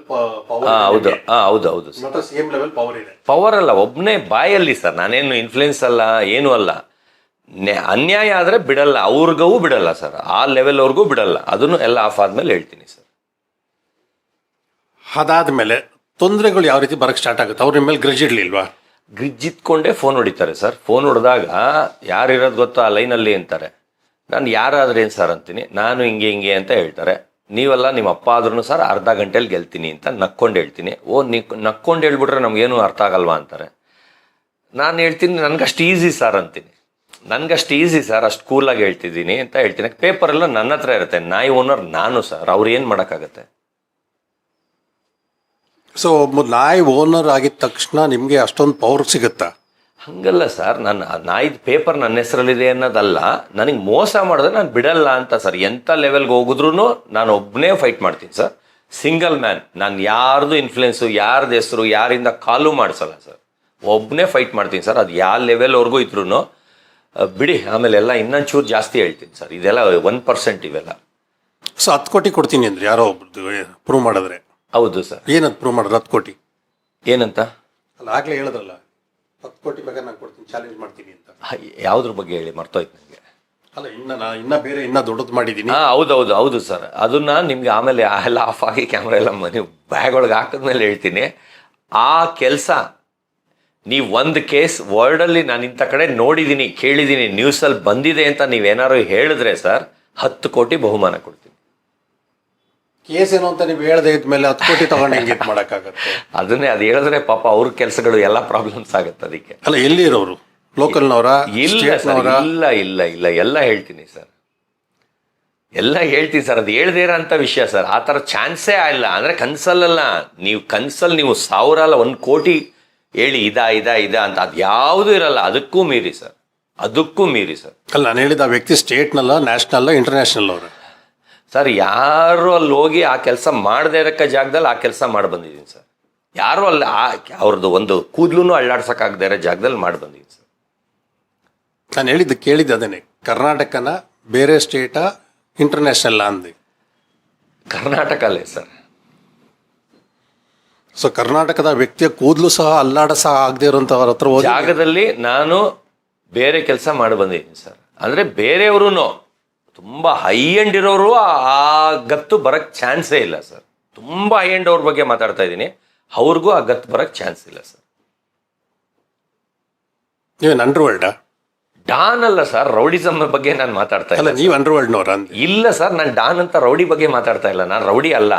ಹೌದು. ಹೌದು ಹೌದು ಸರ್. ಮಾತ್ರ ಸಿ ಎಂ ಲೆವೆಲ್ ಪವರ್ ಇದೆ. ಪವರ್ ಅಲ್ಲ ಒಬ್ಬನೇ ಬಾಯಲ್ಲಿ ಸರ್. ನಾನೇನು ಇನ್ಫ್ಲುಯೆನ್ಸ್ ಅಲ್ಲ ಏನೂ ಅಲ್ಲ. ಅನ್ಯಾಯ ಆದರೆ ಬಿಡಲ್ಲ. ಅವ್ರಿಗೂ ಬಿಡಲ್ಲ ಸರ್. ಆ ಲೆವೆಲ್ವರೆಗೂ ಬಿಡಲ್ಲ. ಅದನ್ನು ಎಲ್ಲ ಆಫ್ ಆದ್ಮೇಲೆ ಹೇಳ್ತೀನಿ ಸರ್. ಅದಾದ್ಮೇಲೆ ತೊಂದರೆಗಳು ಯಾವ ರೀತಿ ಬರಕ್ ಸ್ಟಾರ್ಟ್ ಆಗುತ್ತೆ? ಅವ್ರ ಮೇಲೆ ಗ್ರಿಜ್ ಇಡ್ಲಿಲ್ವಾ? ಗ್ರಿಜ್ ಗ್ರಿಜ್ಜಿತ್ಕೊಂಡೇ ಫೋನ್ ಹೊಡಿತಾರೆ ಸರ್. ಫೋನ್ ಹೊಡೆದಾಗ ಯಾರು ಇರೋದು ಗೊತ್ತಾ? ಆ ಲೈನಲ್ಲಿ ಅಂತಾರೆ. ನಾನು ಯಾರಾದ್ರೇನು ಸರ್ ಅಂತೀನಿ? ನಾನು ಹಿಂಗೆ ಹಿಂಗೆ ಅಂತ ಹೇಳ್ತಾರೆ. ನೀವೆಲ್ಲ ನಿಮ್ಮ ಅಪ್ಪ ಆದ್ರೂ ಸರ್ ಅರ್ಧ ಗಂಟೆಲಿ ಗೆಲ್ತೀನಿ ಅಂತ ನಕ್ಕೊಂಡು ಹೇಳ್ತೀನಿ. ಓ ನೀ ನಕ್ಕೊಂಡು ಹೇಳ್ಬಿಟ್ರೆ ನಮಗೇನು ಅರ್ಥ ಆಗಲ್ವಾ ಅಂತಾರೆ. ನಾನು ಹೇಳ್ತೀನಿ, ನನಗಷ್ಟು ಈಸಿ ಸರ್ ಅಂತೀನಿ. ನನಗಷ್ಟು ಈಸಿ ಸರ್ ಅಷ್ಟು ಕೂಲಾಗಿ ಹೇಳ್ತಿದ್ದೀನಿ ಅಂತ ಹೇಳ್ತೀನಿ. ಪೇಪರ್ ಎಲ್ಲ ನನ್ನ ಹತ್ರ ಇರುತ್ತೆ. ನಾಯಿ ಓನರ್ ನಾನು ಸರ್ ಅವ್ರು ಏನು ಮಾಡೋಕ್ಕಾಗತ್ತೆ? ಸೊ ನಾಯಿ ಓನರ್ ಆಗಿದ ತಕ್ಷಣ ನಿಮಗೆ ಅಷ್ಟೊಂದು ಪವರ್ ಸಿಗುತ್ತಾ? ಹಂಗಲ್ಲ ಸರ್ ನನ್ನ ನಾಯಿದ್ ಪೇಪರ್ ನನ್ನ ಹೆಸರಲ್ಲಿದೆ ಅನ್ನೋದಲ್ಲ ನನಗೆ ಮೋಸ ಮಾಡಿದ್ರೆ ನಾನು ಬಿಡಲ್ಲ ಅಂತ ಸರ್ ಎಂಥ ಲೆವೆಲ್ಗೆ ಹೋಗಿದ್ರು ನಾನು ಒಬ್ಬನೇ ಫೈಟ್ ಮಾಡ್ತೀನಿ ಸರ್ ಸಿಂಗಲ್ ಮ್ಯಾನ್ ನಾನು ಯಾರ್ದು ಇನ್ಫ್ಲುಯೆನ್ಸು ಯಾರ್ದು ಹೆಸರು ಯಾರಿಂದ ಕಾಲು ಮಾಡಿಸಲ್ಲ ಸರ್ ಒಬ್ಬನೇ ಫೈಟ್ ಮಾಡ್ತೀನಿ ಸರ್ ಅದು ಯಾವ ಲೆವೆಲ್ವರೆಗೂ ಇದ್ರೂ ಬಿಡಿ ಆಮೇಲೆ ಎಲ್ಲ ಇನ್ನೊಂಚೂರು ಜಾಸ್ತಿ ಹೇಳ್ತೀನಿ ಸರ್ ಇದೆಲ್ಲ ಒನ್ ಪರ್ಸೆಂಟ್ ಇವೆಲ್ಲ. ಸೊ ಹತ್ತು ಕೋಟಿ ಕೊಡ್ತೀನಿ ಅಂದ್ರೆ ಯಾರೋ ಒಬ್ರದ್ದು ಪ್ರೂವ್ ಮಾಡಿದ್ರೆ. ಹೌದು ಸರ್. ಏನಂತ ಪ್ರೂವ್ ಮಾಡಿದ್ರೆ ಹತ್ತು ಕೋಟಿ. ಏನಂತ? ಅಲ್ಲ ಆಗ್ಲೇ ಹೇಳಿದ್ರಲ್ಲ ಹತ್ತು ಕೋಟಿ ಬಗ್ಗೆ ನಾನು ಕೊಡ್ತೀನಿ ಚಾಲೆಂಜ್ ಮಾಡ್ತೀನಿ ಅಂತ. ಹ, ಯಾವ್ದ್ರ ಬಗ್ಗೆ ಹೇಳಿ ಮರ್ತೋಯ್ತು ನನಗೆ ಅಲ್ಲ ಇನ್ನ ನಾ ಇನ್ನ ಬೇರೆ ಇನ್ನ ದೊಡ್ಡದು ಮಾಡಿದ್ದೀನಿ ಹಾ ಹೌದು ಹೌದು ಸರ್. ಅದನ್ನ ನಿಮ್ಗೆ ಆಮೇಲೆ ಆ ಎಲ್ಲ ಆಫ್ ಆಗಿ ಕ್ಯಾಮ್ರಾ ಎಲ್ಲ ಮನೆ ಬ್ಯಾಗ್ ಒಳಗೆ ಹಾಕಿದ್ಮೇಲೆ ಹೇಳ್ತೀನಿ. ಆ ಕೆಲಸ ನೀವು ಒಂದು ಕೇಸ್ ವರ್ಲ್ಡಲ್ಲಿ ನಾನು ಇಂಥ ಕಡೆ ನೋಡಿದ್ದೀನಿ ಕೇಳಿದ್ದೀನಿ ನ್ಯೂಸಲ್ಲಿ ಬಂದಿದೆ ಅಂತ ನೀವೇನಾದ್ರು ಹೇಳಿದ್ರೆ ಸರ್ ಹತ್ತು ಕೋಟಿ ಬಹುಮಾನ ಕೊಡ್ತೀನಿ. ಕೇಸ್ ಏನು ಅಂತ ನೀವು ಹೇಳದೆ ಇದ್ಮೇಲೆ ಹತ್ತು ಕೋಟಿ ತಗೊಂಡು ಹೆಂಗೆ ಇದು ಮಾಡೋಕ್ಕಾಗತ್ತೆ? ಅದನ್ನೇ ಅದು ಹೇಳಿದ್ರೆ ಪಾಪ ಅವ್ರ ಕೆಲಸಗಳು ಎಲ್ಲ ಪ್ರಾಬ್ಲಮ್ಸ್ ಆಗುತ್ತೆ ಅದಕ್ಕೆ. ಅಲ್ಲ ಎಲ್ಲಿ ಇರೋರು ಲೋಕಲ್ನವರ? ಇಲ್ಲ ಸರ್ ಇಲ್ಲ ಇಲ್ಲ ಇಲ್ಲ. ಎಲ್ಲ ಹೇಳ್ತೀನಿ ಸರ್. ಎಲ್ಲ ಹೇಳ್ತೀನಿ ಸರ್. ಅದು ಹೇಳ್ದೇ ಅಂತ ವಿಷಯ ಸರ್. ಆ ಥರ ಚಾನ್ಸೇ ಇಲ್ಲ. ಅಂದರೆ ಕನ್ಸಲ್ಲಲ್ಲ. ನೀವು ಕನ್ಸಲ್ಲಿ ನೀವು ಸಾವಿರ ಅಲ್ಲ ಒಂದು ಕೋಟಿ ಹೇಳಿ ಇದಾ ಇದಾ ಇದಾ ಅಂತ ಅದು ಯಾವುದೂ ಇರಲ್ಲ. ಅದಕ್ಕೂ ಮೀರಿ ಸರ್. ಅದಕ್ಕೂ ಮೀರಿ ಸರ್. ಅಲ್ಲ ನಾನು ಹೇಳಿದ ಆ ವ್ಯಕ್ತಿ ಸ್ಟೇಟ್ನಲ್ಲ ನ್ಯಾಷನಲ್ ಇಂಟರ್ನ್ಯಾಷನಲ್ ಅವರು. ಸರ್ ಯಾರು ಅಲ್ಲಿ ಹೋಗಿ ಆ ಕೆಲಸ ಮಾಡದೇ ಇರೋಕ್ಕ ಜಾಗದಲ್ಲಿ ಆ ಕೆಲಸ ಮಾಡಿ ಬಂದಿದ್ದೀನಿ ಸರ್. ಯಾರು ಅಲ್ಲಿ ಆ ಅವ್ರದ್ದು ಒಂದು ಕೂದಲು ಅಳ್ಳಾಡ್ಸೋಕ್ಕಾಗದೇ ಇರೋ ಜಾಗದಲ್ಲಿ ಮಾಡಿ ಬಂದಿದ್ದೀನಿ ಸರ್. ನಾನು ಹೇಳಿದ್ದು ಕೇಳಿದ್ದು ಅದನ್ನೇ. ಕರ್ನಾಟಕನ ಬೇರೆ ಸ್ಟೇಟ ಇಂಟರ್ನ್ಯಾಷನಲ್ ಅಂದಿ. ಕರ್ನಾಟಕ ಅಲ್ಲೇ ಸರ್. ಸೊ ಕರ್ನಾಟಕದ ವ್ಯಕ್ತಿಯ ಕೂದಲು ಸಹ ಅಲ್ಲಾಡ ಸಹ ಆಗದೆ ಇರುವಂತವ್ರ ಹತ್ರ ಹೋಗಿ ಜಾಗದಲ್ಲಿ ನಾನು ಬೇರೆ ಕೆಲಸ ಮಾಡಿ ಬಂದಿದ್ದೀನಿ ಸರ್. ಅಂದರೆ ಬೇರೆಯವರು ತುಂಬ ಹೈ ಎಂಡ್ ಇರೋರು ಆ- ಗತ್ತು ಬರಕ್ಕೆ ಚಾನ್ಸೇ ಇಲ್ಲ ಸರ್ ತುಂಬ ಹೈ ಎಂಡ್ ಅವ್ರ ಬಗ್ಗೆ ಮಾತಾಡ್ತಾ ಇದ್ದೀನಿ. ಅವ್ರಿಗೂ ಆ ಗತ್ತು ಬರಕ್ಕೆ ಚಾನ್ಸ್ ಇಲ್ಲ ಸರ್ ನೀವು ಅಂಡರ್ ವರ್ಲ್ಡ್ ಡಾನ್ ಅಲ್ಲ ಸರ್ ರೌಡಿಸಮ್ ಬಗ್ಗೆ ನಾನು ಮಾತಾಡ್ತಾ ಇಲ್ಲ ನೀವು ಅಂಡರ್ ವರ್ಲ್ಡ್ ಇಲ್ಲ ಸರ್ ನಾನು ಡಾನ್ ಅಂತ ರೌಡಿ ಬಗ್ಗೆ ಮಾತಾಡ್ತಾ ಇಲ್ಲ. ನಾನು ರೌಡಿ ಅಲ್ಲ.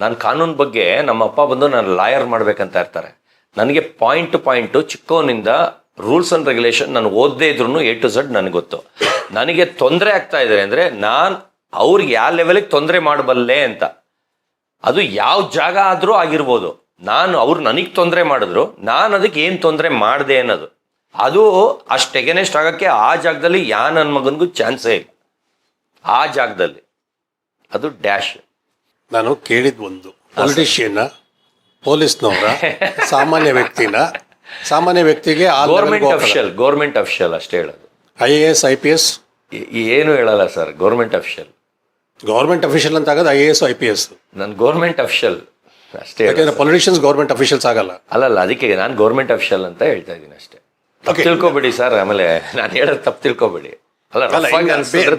ನಾನು ಕಾನೂನು ಬಗ್ಗೆ ನಮ್ಮ ಅಪ್ಪ ಬಂದು ನಾನು ಲಾಯರ್ ಮಾಡ್ಬೇಕಂತ ಇರ್ತಾರೆ. ನನಗೆ ಪಾಯಿಂಟ್ ಟು ಪಾಯಿಂಟು ಚಿಕ್ಕವನಿಂದ ರೂಲ್ಸ್ ಅಂಡ್ ರೆಗ್ಯುಲೇಷನ್ ನಾನು ಓದದೇ ಇದ್ರು ಎ ಟು ಝಡ್ ನನಗೆ ಗೊತ್ತು. ನನಗೆ ತೊಂದರೆ ಆಗ್ತಾ ಇದೆ ಅಂದರೆ ನಾನು ಅವ್ರಿಗೆ ಯಾವ ಲೆವೆಲಿಗೆ ತೊಂದರೆ ಮಾಡಬಲ್ಲೆ ಅಂತ. ಅದು ಯಾವ ಜಾಗ ಆದರೂ ಆಗಿರ್ಬೋದು. ನಾನು ಅವ್ರು ನನಗೆ ತೊಂದರೆ ಮಾಡಿದ್ರು, ನಾನು ಅದಕ್ಕೆ ಏನು ತೊಂದರೆ ಮಾಡಿದೆ ಅನ್ನೋದು. ಅದು ಅಷ್ಟು ಎಗೆನೆಸ್ಟ್ ಆಗೋಕ್ಕೆ ಆ ಜಾಗದಲ್ಲಿ ಯಾ ನನ್ನ ಮಗನಿಗೂ ಚಾನ್ಸೇ ಇಲ್ಲ. ಆ ಜಾಗದಲ್ಲಿ. ಅದು ಡ್ಯಾಶ್ ನಾನು ಕೇಳಿದ ಒಂದು. ಪೊಲೀಸ್ನವರ ಸಾಮಾನ್ಯ ವ್ಯಕ್ತಿನ ಸಾಮಾನ್ಯ ವ್ಯಕ್ತಿಗೆ ಗೌರ್ಮೆಂಟ್ ಅಫಿಷಿಯಲ್ ಗೌರ್ಮೆಂಟ್ ಅಫಿಷಿಯಲ್ ಅಷ್ಟೇ ಹೇಳೋದು. I A S I P S ಏನು ಹೇಳಲ್ಲ sir government official government official ಅಂತ ಆಗೋದು I A S I P S ನಾನು ಗೌರ್ಮೆಂಟ್ ಅಫಿಷಿಯಲ್ ಅಷ್ಟೇ. ಯಾಕಂದ್ರೆ ಪೊಲಿಟಿಷಿಯನ್ಸ್ ಗೌರ್ಮೆಂಟ್ ಅಫಿಷಿಯಲ್ಸ್ ಆಗಲ್ಲ. ಅಲ್ಲಲ್ಲ ಅದಕ್ಕೆ ನಾನು ಗೌರ್ಮೆಂಟ್ ಅಫಿಷಿಯಲ್ ಅಂತ ಹೇಳ್ತಾ ಇದ್ದೀನಿ ಅಷ್ಟೇ. ತಿಳ್ಕೊಬೇಡಿ ಸರ್ ಆಮೇಲೆ ನಾನು ಹೇಳೋದು ತಪ್ಪು ತಿಳ್ಕೊಬೇಡಿ. ಅಲ್ಲ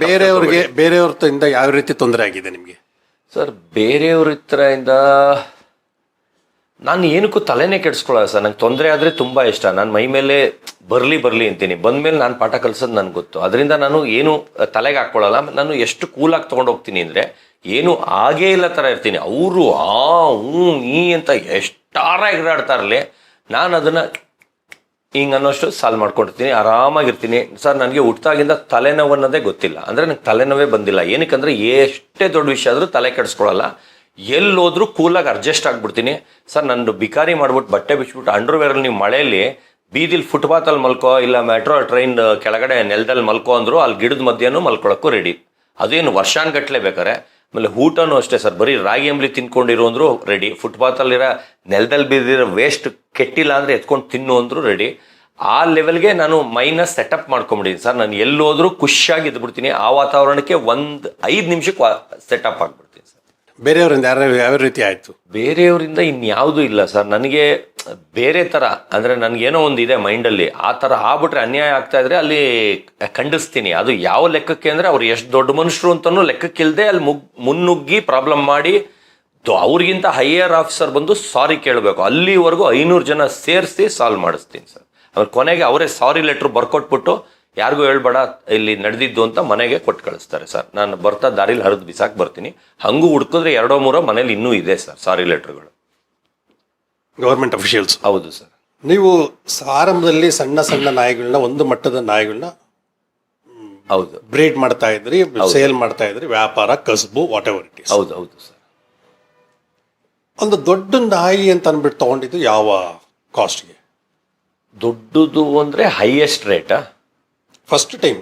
ಬೇರೆಯವ್ರಿಗೆ ಬೇರೆಯವ್ರ ಯಾವ ರೀತಿ ತೊಂದರೆ ಆಗಿದೆ ನಿಮಗೆ? ಸರ್ ಬೇರೆಯವ್ರ ಹತ್ರದಿಂದ ನಾನು ಏನಕ್ಕೂ ತಲೆನೇ ಕೆಡಿಸ್ಕೊಳ್ಳಲ್ಲ ಸರ್. ನಂಗೆ ತೊಂದರೆ ಆದರೆ ತುಂಬ ಇಷ್ಟ. ನಾನು ಮೈ ಮೇಲೆ ಬರಲಿ ಬರಲಿ ಅಂತೀನಿ. ಬಂದ ಮೇಲೆ ನಾನು ಪಾಠ ಕಲಿಸೋದು ನನಗೆ ಗೊತ್ತು. ಅದರಿಂದ ನಾನು ಏನು ತಲೆಗೆ ಹಾಕ್ಕೊಳ್ಳಲ್ಲ ನಾನು ಎಷ್ಟು ಕೂಲಾಗಿ ತೊಗೊಂಡು ಹೋಗ್ತೀನಿ ಅಂದರೆ ಏನು ಆಗೇ ಇಲ್ಲ ಥರ ಇರ್ತೀನಿ. ಅವರು ಆ, ಹ್ಞೂ, ಈ ಅಂತ ಎಷ್ಟಾರ ಎಗರಾಡ್ತಾರಲಿ ನಾನು ಅದನ್ನು ಹಿಂಗೆ ಅನ್ನೋಷ್ಟು ಸಾಲ್ವ್ ಮಾಡ್ಕೊಂಡಿರ್ತೀನಿ. ಆರಾಮಾಗಿರ್ತೀನಿ. ಸರ್, ನನಗೆ ಹುಟ್ಟಾಗಿಂದ ತಲೆನೋವು ಅನ್ನೋದೇ ಗೊತ್ತಿಲ್ಲ. ಅಂದರೆ ನನಗೆ ತಲೆನೋವೇ ಬಂದಿಲ್ಲ. ಏನಕ್ಕೆ ಏನಕ್ಕಂದರೆ ಎಷ್ಟೇ ದೊಡ್ಡ ವಿಷಯ ಆದರೂ ತಲೆ ಕೆಡಿಸ್ಕೊಳ್ಳಲ್ಲ ಎಲ್ಲೋದ್ರೂ ಕೂಲಾಗಿ ಅಡ್ಜಸ್ಟ್ ಆಗ್ಬಿಡ್ತೀನಿ. ಸರ್, ನಂದು ಬಿಕಾರಿ ಮಾಡ್ಬಿಟ್ಟು ಬಟ್ಟೆ ಬಿಚ್ಬಿಟ್ಟು ಅಂಡರ್ವೇರಲ್ಲಿ ನೀವು ಮಳೆಯಲ್ಲಿ ಬೀದಿಲಿ ಫುಟ್ಪಾತಲ್ಲಿ ಮಲ್ಕೋ, ಇಲ್ಲ ಮೆಟ್ರೋ ಟ್ರೈನ್ ಕೆಳಗಡೆ ನೆಲದಲ್ಲಿ ಮಲ್ಕೋ ಅಂದರೂ ಅಲ್ಲಿ ಗಿಡದ ಮಧ್ಯನೂ ಮಲ್ಕೊಳಕ್ಕೂ ರೆಡಿ ಅದೇನು ವರ್ಷಾನ್ಗಟ್ಲೆ ಬೇಕಾರೆ ಆಮೇಲೆ ಊಟನೂ ಅಷ್ಟೇ ಸರ್, ಬರೀ ರಾಗಿ ಅಂಬಲಿ ತಿನ್ಕೊಂಡಿರೋ ಅಂದ್ರೂ ರೆಡಿ ಫುಟ್ಪಾತಲ್ಲಿರೋ ನೆಲದಲ್ಲಿ ಬಿದ್ದಿರೋ ವೇಸ್ಟ್ ಕೆಟ್ಟಿಲ್ಲ ಅಂದರೆ ಎತ್ಕೊಂಡು ತಿನ್ನು ಅಂದರೂ ರೆಡಿ ಆ ಲೆವೆಲ್ಗೆ ನಾನು ಮೈನಸ್ ಸೆಟಪ್ ಮಾಡ್ಕೊಂಬಿಟ್ಟಿದ್ದೀನಿ ಸರ್, ನಾನು ಎಲ್ಲೋದ್ರೂ ಖುಷಿಯಾಗಿ ಇದ್ಬಿಡ್ತೀನಿ ಆ ವಾತಾವರಣಕ್ಕೆ ಒಂದು ಐದು ನಿಮಿಷಕ್ಕೆ ಸೆಟಪ್ ಆಗ್ಬಿಡ್ತೀನಿ ಬೇರೆಯವರಿಂದ ಯಾರು ಯಾವ ರೀತಿ ಆಯಿತು? ಬೇರೆಯವರಿಂದ ಇನ್ಯಾವುದೂ ಇಲ್ಲ ಸರ್. ನನಗೆ ಬೇರೆ ಥರ ಅಂದರೆ ನನಗೇನೋ ಒಂದು ಇದೆ ಮೈಂಡಲ್ಲಿ, ಆ ಥರ ಆಗ್ಬಿಟ್ರೆ ಅನ್ಯಾಯ ಆಗ್ತಾ ಇದ್ರೆ ಅಲ್ಲಿ ಖಂಡಿಸ್ತೀನಿ. ಅದು ಯಾವ ಲೆಕ್ಕಕ್ಕೆ ಅಂದರೆ ಅವ್ರು ಎಷ್ಟು ದೊಡ್ಡ ಮನುಷ್ಯರು ಅಂತಲೂ ಲೆಕ್ಕಕ್ಕಿಲ್ಲದೆ ಅಲ್ಲಿ ಮುಗ್, ಮುನ್ನುಗ್ಗಿ ಪ್ರಾಬ್ಲಮ್ ಮಾಡಿ ಅವ್ರಿಗಿಂತ ಹೈಯರ್ ಆಫೀಸರ್ ಬಂದು ಸಾರಿ ಕೇಳಬೇಕು. ಅಲ್ಲಿವರೆಗೂ ಐನೂರು ಜನ ಸೇರಿಸಿ ಸಾಲ್ವ್ ಮಾಡಿಸ್ತೀನಿ ಸರ್. ಆಮೇಲೆ ಕೊನೆಗೆ ಅವರೇ ಸಾರಿ ಲೆಟ್ರ್ ಬರ್ಕೊಟ್ಬಿಟ್ಟು ಯಾರಿಗೂ ಹೇಳ್ಬೇಡ ಇಲ್ಲಿ ನಡೆದಿದ್ದು ಅಂತ ಮನೆಗೆ ಕೊಟ್ಟು ಕಳಿಸ್ತಾರೆ ಸರ್. ನಾನು ಬರ್ತಾ ದಾರಿಲಿ ಹರಿದು ಬಿಸಾಕ್ ಬರ್ತೀನಿ. ಹಂಗೂ ಹುಡ್ಕಿದ್ರೆ ಎರಡೋ ಮೂರೋ ಮನೇಲಿ ಇನ್ನೂ ಇದೆ ಸರ್ ಸಾರಿ ಲೆಟರ್ಗಳು. ಗೌರ್ಮೆಂಟ್ ಅಫಿಷಿಯಲ್ಸ್ ಹೌದು ಸರ್. ನೀವು ಆರಂಭದಲ್ಲಿ ಸಣ್ಣ ಸಣ್ಣ ನಾಯಿಗಳನ್ನ ಒಂದು ಮಟ್ಟದ ನಾಯಿಗಳನ್ನ ಹೌದು. ಬ್ರೀಡ್ ಮಾಡ್ತಾ ಇದ್ರಿ ಸೇಲ್ ಮಾಡ್ತಾ ಇದ್ರಿ ವ್ಯಾಪಾರ ಕಸಬು ವಾಟ್ ಎವರ್ ಇಟ್ ಇಸ್ ಹೌದು ಹೌದು ಸರ್. ಒಂದು ದೊಡ್ಡ ನಾಯಿ ಅಂತ ಅಂದ್ಬಿಟ್ಟು ತಗೊಂಡಿದ್ದು ಯಾವ ಕಾಸ್ಟ್ಗೆ ದೊಡ್ಡದು ಅಂದ್ರೆ ಹೈಯೆಸ್ಟ್ ರೇಟಾ ಫಸ್ಟ್ ಟೈಮ್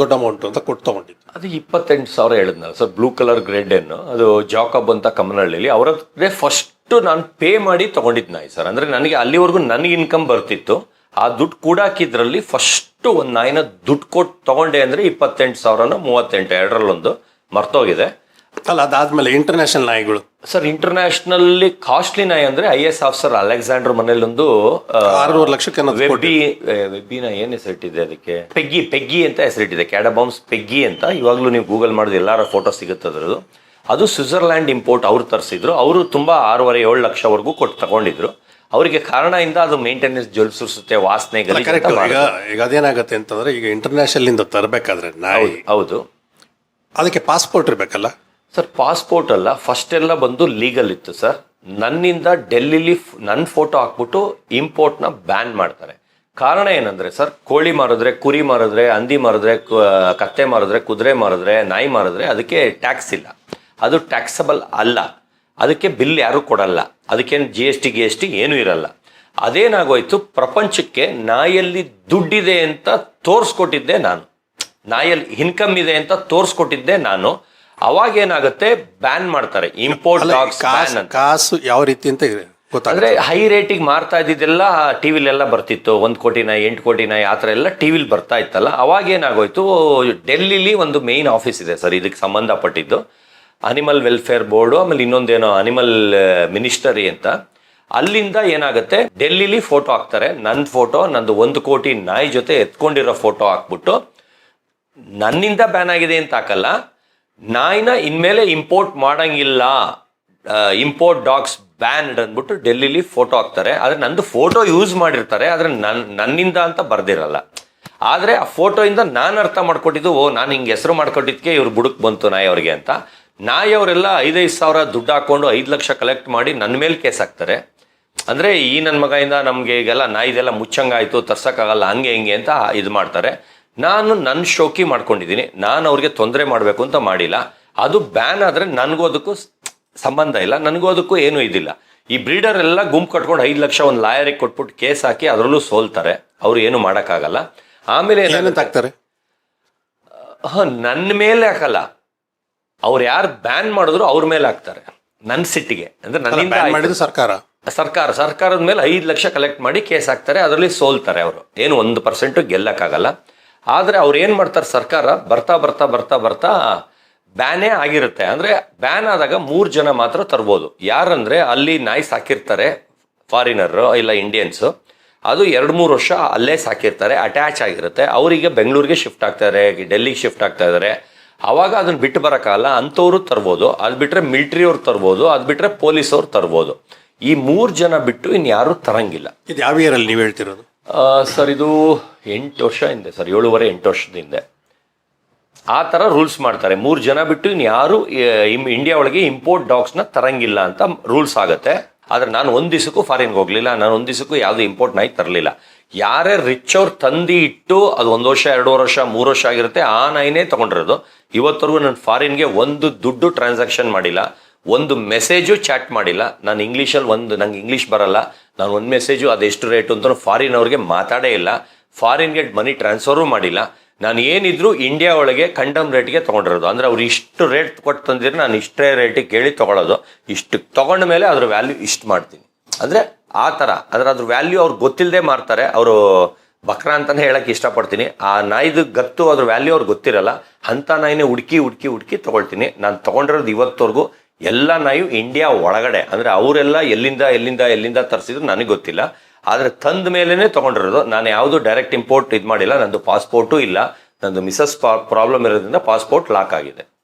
ದೊಡ್ಡ ಅಮೌಂಟ್ ಅಂತ ಕೊಟ್ಟು ತಗೊಂಡಿದ್ದು. ಅದು ಇಪ್ಪತ್ತೆಂಟು ಸಾವಿರ ಹೇಳಿದ್ನಲ್ಲ ಸರ್ ಬ್ಲೂ ಕಲರ್ ಗ್ರೇಡ್ ಏನು ಅದು ಜಾಕಬ್ ಅಂತ ಕಮನಹಳ್ಳಿಲಿ ಅವರೇ ಫಸ್ಟ್ ನಾನು ಪೇ ಮಾಡಿ ತಗೊಂಡಿದ್ದ ನಾಯಿ ಸರ್. ಅಂದರೆ ನನಗೆ ಅಲ್ಲಿವರೆಗೂ ನನಗೆ ಇನ್ಕಮ್ ಬರ್ತಿತ್ತು. ಆ ದುಡ್ಡು ಕೂಡಾಕಿದ್ರಲ್ಲಿ ಫಸ್ಟ್ ಒಂದು ನಾಯಿನ ದುಡ್ಡು ಕೊಟ್ಟು ತಗೊಂಡೆ ಅಂದರೆ ಇಪ್ಪತ್ತೆಂಟು ಸಾವಿರನೋ ಮೂವತ್ತೆಂಟು, ಎರಡರಲ್ಲೊಂದು ಮರ್ತೋಗಿದೆ. ಅಲ್ಲ ಅದಾದ್ಮೇಲೆ ಇಂಟರ್ನ್ಯಾಷನಲ್ ನಾಯಿಗಳು. ಸರ್ ಇಂಟರ್ನ್ಯಾಷನಲ್ಲಿ ಕಾಸ್ಟ್ಲಿ ನಾಯಿ ಅಂದ್ರೆ ಐ ಎಸ್ ಆಫೀಸರ್ ಅಲೆಕ್ಸಾಂಡರ್ ಮನೇಲೊಂದು ಒಂದು ಆರುನೂರು ಲಕ್ಷಕ್ಕೆ ವೆಬ್ಬಿ ವೆಬ್ಬಿನ ಏನ್ ಹೆಸರಿಟ್ಟಿದೆ ಅದಕ್ಕೆ? ಪೆಗ್ಗಿ ಪೆಗ್ಗಿ ಅಂತ ಹೆಸರಿಟ್ಟಿದೆ ಕ್ಯಾಡಬಾಮ್ಸ್ ಪೆಗ್ಗಿ ಅಂತ. ಇವಾಗಲೂ ನೀವು ಗೂಗಲ್ ಮಾಡಿದ್ರೆ ಎಲ್ಲರ ಫೋಟೋ ಸಿಗುತ್ತೆ ಅದರದ್ದು. ಅದು ಸ್ವಿಟ್ಜರ್ಲ್ಯಾಂಡ್ ಇಂಪೋರ್ಟ್ ಅವ್ರು ತರಿಸಿದ್ರು. ಅವರು ತುಂಬಾ ಆರೂವರೆ ಏಳು ಲಕ್ಷವರೆಗೂ ಕೊಟ್ಟು ತಗೊಂಡಿದ್ರು. ಅವರಿಗೆ ಕಾರಣದಿಂದ ಅದು ಮೇಂಟೆನೆನ್ಸ್ ಜೊಲ್ ಸುರಿಸುತ್ತೆ ವಾಸನೆ ಈಗ ಅದೇನಾಗತ್ತೆ ಅಂತಂದ್ರೆ ಈಗ ಇಂಟರ್ನ್ಯಾಷನಲ್ ಇಂದ ತರಬೇಕಾದ್ರೆ ನಾಯಿ. ಹೌದು ಅದಕ್ಕೆ ಪಾಸ್ಪೋರ್ಟ್ ಇರ್ಬೇಕಲ್ಲ? ಸರ್ ಪಾಸ್ಪೋರ್ಟ್ ಅಲ್ಲ ಫಸ್ಟ್ ಎಲ್ಲ ಬಂದು ಲೀಗಲ್ ಇತ್ತು ಸರ್. ನನ್ನಿಂದ ಡೆಲ್ಲಿಲಿ ನನ್ನ ಫೋಟೋ ಹಾಕ್ಬಿಟ್ಟು ಇಂಪೋರ್ಟ್ನ ಬ್ಯಾನ್ ಮಾಡ್ತಾರೆ. ಕಾರಣ ಏನಂದ್ರೆ ಸರ್, ಕೋಳಿ ಮಾರಿದ್ರೆ ಕುರಿ ಮಾರಿದ್ರೆ, ಹಂದಿ ಮಾರಿದ್ರೆ ಕತ್ತೆ ಮಾರಿದ್ರೆ, ಕುದುರೆ ಮಾರಿದ್ರೆ, ನಾಯಿ ಮಾರಿದ್ರೆ ಅದಕ್ಕೆ ಟ್ಯಾಕ್ಸ್ ಇಲ್ಲ. ಅದು ಟ್ಯಾಕ್ಸಬಲ್ ಅಲ್ಲ. ಅದಕ್ಕೆ ಬಿಲ್ ಯಾರು ಕೊಡಲ್ಲ. ಅದಕ್ಕೇನು ಜಿ ಎಸ್ ಟಿ ಗಿ ಎಸ್ ಟಿ ಏನೂ ಇರಲ್ಲ. ಅದೇನಾಗೋಯ್ತು, ಪ್ರಪಂಚಕ್ಕೆ ನಾಯಲ್ಲಿ ದುಡ್ಡಿದೆ ಅಂತ ತೋರಿಸ್ಕೊಟ್ಟಿದ್ದೆ ನಾನು. ನಾಯಲ್ಲಿ ಇನ್ಕಮ್ ಇದೆ ಅಂತ ತೋರಿಸ್ಕೊಟ್ಟಿದ್ದೆ ನಾನು. ಅವಾಗ ಏನಾಗುತ್ತೆ? ಬ್ಯಾನ್ ಮಾಡ್ತಾರೆ. ಇಂಪೋರ್ಟ್ ಅಲ್ಲ, ಡಾಗ್ಸ್ ಬ್ಯಾನ್ ಕಾಸು ಅಂತ. ಕಾಸು ಯಾವ ರೀತಿ ಅಂತ ಇದೆ ಅಂದ್ರೆ ಹೈ ರೇಟಿಗೆ ಮಾರ್ತಾ ಇದ್ದಿದ್ದೆಲ್ಲ ಟಿವಿಲೆಲ್ಲ ಬರ್ತಿತ್ತು. ಒಂದ್ ಕೋಟಿ ನಾಯಿ ಎಂಟು ಕೋಟಿ ನಾಯಿ ಆ ಥರ ಎಲ್ಲ ಟಿವಿಲಿ ಬರ್ತಾ ಇತ್ತಲ್ಲ. ಅವಾಗ ಏನಾಗೋಯ್ತು? ಡೆಲ್ಲಿಲಿ ಒಂದು ಮೇನ್ ಆಫೀಸ್ ಇದೆ ಸರ್. ಇದಕ್ಕೆ ಸಂಬಂಧಪಟ್ಟಿದ್ದು. ಅನಿಮಲ್ ವೆಲ್ಫೇರ್ ಬೋರ್ಡು ಆಮೇಲೆ ಇನ್ನೊಂದೇನೋ ಅನಿಮಲ್ ಮಿನಿಸ್ಟರಿ ಅಂತ. ಅಲ್ಲಿಂದ ಏನಾಗುತ್ತೆ? ಡೆಲ್ಲಿಲಿ ಫೋಟೋ ಹಾಕ್ತಾರೆ. ನನ್ನ ಫೋಟೋ ನಂದು ಒಂದು ಕೋಟಿ ನಾಯಿ ಜೊತೆ ಎತ್ಕೊಂಡಿರೋ ಫೋಟೋ ಹಾಕ್ಬಿಟ್ಟು ನನ್ನಿಂದ ಬ್ಯಾನ್ ಆಗಿದೆ ಅಂತ ಹಾಕಲ್ಲ. ನಾಯಿನ ಇನ್ಮೇಲೆ ಇಂಪೋರ್ಟ್ ಮಾಡಂಗಿಲ್ಲ. ಇಂಪೋರ್ಟ್ ಡಾಗ್ಸ್ ಬ್ಯಾನ್ಡ್ ಅಂದ್ಬಿಟ್ಟು ಡೆಲ್ಲಿಲಿ ಫೋಟೋ ಹಾಕ್ತಾರೆ. ಆದ್ರೆ ನಂದು ಫೋಟೋ ಯೂಸ್ ಮಾಡಿರ್ತಾರೆ, ಆದ್ರೆ ನನ್ನ ನನ್ನಿಂದ ಅಂತ ಬರ್ದಿರಲ್ಲ. ಆದ್ರೆ ಆ ಫೋಟೋಯಿಂದ ನಾನು ಅರ್ಥ ಮಾಡ್ಕೊಟ್ಟಿದ್ದು, ಓ, ನಾನು ಹಿಂಗೆ ಹೆಸರು ಮಾಡ್ಕೊಟ್ಟಿದ್ಕೆ ಇವ್ರು ಬುಡಕ್ ಬಂತು ನಾಯಿ ಅವ್ರಿಗೆ ಅಂತ. ನಾಯಿ ಅವರೆಲ್ಲ ಐದೈದು ಸಾವಿರ ದುಡ್ಡು ಹಾಕೊಂಡು ಐದು ಲಕ್ಷ ಕಲೆಕ್ಟ್ ಮಾಡಿ ನನ್ನ ಮೇಲೆ ಕೇಸ್ ಹಾಕ್ತಾರೆ. ಅಂದ್ರೆ ಈ ನನ್ನ ಮಗಯಿಂದ ನಮಗೆ ಈಗೆಲ್ಲ ನಾಯಿದೆಲ್ಲ ಮುಚ್ಚಂಗಾಯ್ತು, ತರ್ಸೋಕ್ಕಾಗಲ್ಲ, ಹಂಗೆ ಹಿಂಗೆ ಅಂತ ಇದು ಮಾಡ್ತಾರೆ. ನಾನು ನನ್ನ ಶೋಕಿ ಮಾಡ್ಕೊಂಡಿದ್ದೀನಿ ನಾನು ಅವ್ರಿಗೆ ತೊಂದರೆ ಮಾಡಬೇಕು ಅಂತ ಮಾಡಿಲ್ಲ. ಅದು ಬ್ಯಾನ್ ಆದ್ರೆ ನನಗೂ ಅದಕ್ಕೂ ಸಂಬಂಧ ಇಲ್ಲ ನನಗೂ ಅದಕ್ಕೂ ಏನೂ ಇದಿಲ್ಲ. ಈ ಬ್ರೀಡರ್ ಎಲ್ಲ ಗುಂಪು ಕಟ್ಕೊಂಡು ಐದು ಲಕ್ಷ ಒಂದು ಲಾಯರಿಗೆ ಕೊಟ್ಬಿಟ್ಟು ಕೇಸ್ ಹಾಕಿ ಅದರಲ್ಲೂ ಸೋಲ್ತಾರೆ ಅವ್ರು ಏನು ಮಾಡೋಕ್ಕಾಗಲ್ಲ. ಆಮೇಲೆ ಹಾಕ್ತಾರೆ? ಹ, ನನ್ನ ಮೇಲೆ ಹಾಕಲ್ಲ. ಅವ್ರು ಯಾರು ಬ್ಯಾನ್ ಮಾಡಿದ್ರು ಅವ್ರ ಮೇಲೆ ಹಾಕ್ತಾರೆ ನನ್ನ ಸಿಟ್ಟಿಗೆ. ಅಂದ್ರೆ ನನ್ನಿಂದ. ಸರ್ಕಾರ. ಸರ್ಕಾರ ಸರ್ಕಾರದ ಮೇಲೆ ಐದು ಲಕ್ಷ ಕಲೆಕ್ಟ್ ಮಾಡಿ ಕೇಸ್ ಹಾಕ್ತಾರೆ ಅದರಲ್ಲಿ ಸೋಲ್ತಾರೆ ಅವರು. ಏನು ಒಂದು ಪರ್ಸೆಂಟ್ ಗೆಲ್ಲಕ್ಕಾಗಲ್ಲ. ಆದ್ರೆ ಅವ್ರು ಏನು ಮಾಡ್ತಾರೆ ಸರ್ಕಾರ? ಬರ್ತಾ ಬರ್ತಾ ಬರ್ತಾ ಬರ್ತಾ ಬ್ಯಾನೇ ಆಗಿರುತ್ತೆ. ಅಂದರೆ ಬ್ಯಾನ್ ಆದಾಗ ಮೂರು ಜನ ಮಾತ್ರ ತರ್ಬೋದು. ಯಾರಂದರೆ ಅಲ್ಲಿ ನಾಯಿ ಸಾಕಿರ್ತಾರೆ ಫಾರಿನರು ಇಲ್ಲ ಇಂಡಿಯನ್ಸು ಅದು ಎರಡು ಮೂರು ವರ್ಷ ಅಲ್ಲೇ ಸಾಕಿರ್ತಾರೆ ಅಟ್ಯಾಚ್ ಆಗಿರುತ್ತೆ. ಅವರಿಗೆ ಬೆಂಗಳೂರಿಗೆ ಶಿಫ್ಟ್ ಆಗ್ತಾರೆ ಡೆಲ್ಲಿಗೆ ಶಿಫ್ಟ್ ಆಗ್ತಾ ಇದ್ದಾರೆ ಆವಾಗ ಅದನ್ನ ಬಿಟ್ಟು ಬರೋಕ್ಕಾಗಲ್ಲ ಅಂಥವ್ರು ತರ್ಬೋದು. ಅದು ಬಿಟ್ಟರೆ ಮಿಲಿಟರಿ ಅವ್ರು ತರ್ಬೋದು, ಅದು ಬಿಟ್ಟರೆ ಪೊಲೀಸವ್ರು ತರ್ಬೋದು. ಈ ಮೂರು ಜನ ಬಿಟ್ಟು ಇನ್ಯಾರು ತರಂಗಿಲ್ಲ. ಇದು ಯಾವ ಇಯರಲ್ಲಿ ನೀವು ಹೇಳ್ತಿರೋದು? ಸರ್, ಇದು ಎಂಟು ವರ್ಷ ಹಿಂದೆ, ಸರ್, ಏಳುವರೆ ಎಂಟು ವರ್ಷದ ಹಿಂದೆ ಆ ಥರ ರೂಲ್ಸ್ ಮಾಡ್ತಾರೆ. ಮೂರು ಜನ ಬಿಟ್ಟು ಇನ್ಯಾರು ಇಂಡಿಯಾ ಒಳಗೆ ಇಂಪೋರ್ಟ್ ಡಾಗ್ಸ್ನ ತರಂಗಿಲ್ಲ ಅಂತ ರೂಲ್ಸ್ ಆಗುತ್ತೆ. ಆದರೆ ನಾನು ಒಂದು ದಿವಸಕ್ಕೂ ಫಾರಿನ್ಗೆ ಹೋಗಲಿಲ್ಲ. ನಾನು ಒಂದು ದಿವಸಕ್ಕೂ ಯಾವ್ದು ಇಂಪೋರ್ಟ್ ನಾಯಿ ತರಲಿಲ್ಲ. ಯಾರೇ ರಿಚ್ ಅವ್ರು ತಂದಿ ಇಟ್ಟು ಅದು ಒಂದು ವರ್ಷ, ಎರಡೂವರೆ ವರ್ಷ, ಮೂರು ವರ್ಷ ಆಗಿರುತ್ತೆ, ಆ ನಾಯಿನೇ ತಗೊಂಡಿರೋದು. ಇವತ್ತರೆಗೂ ನಾನು ಫಾರಿನ್ಗೆ ಒಂದು ದುಡ್ಡು ಟ್ರಾನ್ಸಾಕ್ಷನ್ ಮಾಡಿಲ್ಲ. ಒಂದು ಮೆಸೇಜು ಚಾಟ್ ಮಾಡಿಲ್ಲ. ನಾನು ಇಂಗ್ಲೀಷಲ್ಲಿ ಒಂದು ನಂಗೆ ಇಂಗ್ಲೀಷ್ ಬರಲ್ಲ. ನಾನು ಒಂದು ಮೆಸೇಜು ಅದೆಷ್ಟು ರೇಟು ಅಂತ ಫಾರಿನ್ ಅವ್ರಿಗೆ ಮಾತಾಡೇ ಇಲ್ಲ. ಫಾರಿನ್ಗೆ ಮನಿ ಟ್ರಾನ್ಸ್ಫರೂ ಮಾಡಿಲ್ಲ. ನಾನು ಏನಿದ್ರು ಇಂಡಿಯಾ ಒಳಗೆ ಕಂಡಮ್ ರೇಟ್ಗೆ ತಗೊಂಡಿರೋದು. ಅಂದರೆ ಅವ್ರು ಇಷ್ಟು ರೇಟ್ ಕೊಟ್ಟು ತಂದಿದ್ರೆ ನಾನು ಇಷ್ಟೇ ರೇಟಿಗೆ ಕೇಳಿ ತೊಗೊಳೋದು. ಇಷ್ಟು ತಗೊಂಡ ಮೇಲೆ ಅದ್ರ ವ್ಯಾಲ್ಯೂ ಇಷ್ಟು ಮಾಡ್ತೀನಿ. ಅಂದರೆ ಆ ಥರ ಅಂದರೆ ಅದ್ರ ವ್ಯಾಲ್ಯೂ ಅವ್ರು ಗೊತ್ತಿಲ್ಲದೆ ಮಾರ್ತಾರೆ. ಅವರು ಬಕ್ರ ಅಂತಲೇ ಹೇಳಕ್ಕೆ ಇಷ್ಟಪಡ್ತೀನಿ. ಆ ನಾಯಿದು ಗತ್ತು ಅದ್ರ ವ್ಯಾಲ್ಯೂ ಅವ್ರಿಗೆ ಗೊತ್ತಿರಲ್ಲ. ಅಂಥ ನಾಯಿನೇ ಹುಡುಕಿ ಹುಡುಕಿ ಹುಡುಕಿ ತೊಗೊಳ್ತೀನಿ. ನಾನು ತೊಗೊಂಡಿರೋದು ಇವತ್ತವರೆಗೂ ಎಲ್ಲ ನಾಯು ಇಂಡಿಯಾ ಒಳಗಡೆ. ಅಂದ್ರೆ ಅವರೆಲ್ಲ ಎಲ್ಲಿಂದ ಎಲ್ಲಿಂದ ಎಲ್ಲಿಂದ ತರಿಸಿದ್ರು ನನಗೆ ಗೊತ್ತಿಲ್ಲ. ಆದ್ರೆ ತಂದ ಮೇಲೇ ತಗೊಂಡಿರೋದು. ನಾನು ಯಾವುದು ಡೈರೆಕ್ಟ್ ಇಂಪೋರ್ಟ್ ಇದು ಮಾಡಿಲ್ಲ. ನಂದು ಪಾಸ್ಪೋರ್ಟು ಇಲ್ಲ. ನಂದು ಮಿಸಸ್ ಪ್ರಾಬ್ಲಮ್ ಇರೋದ್ರಿಂದ ಪಾಸ್ಪೋರ್ಟ್ ಲಾಕ್ ಆಗಿದೆ.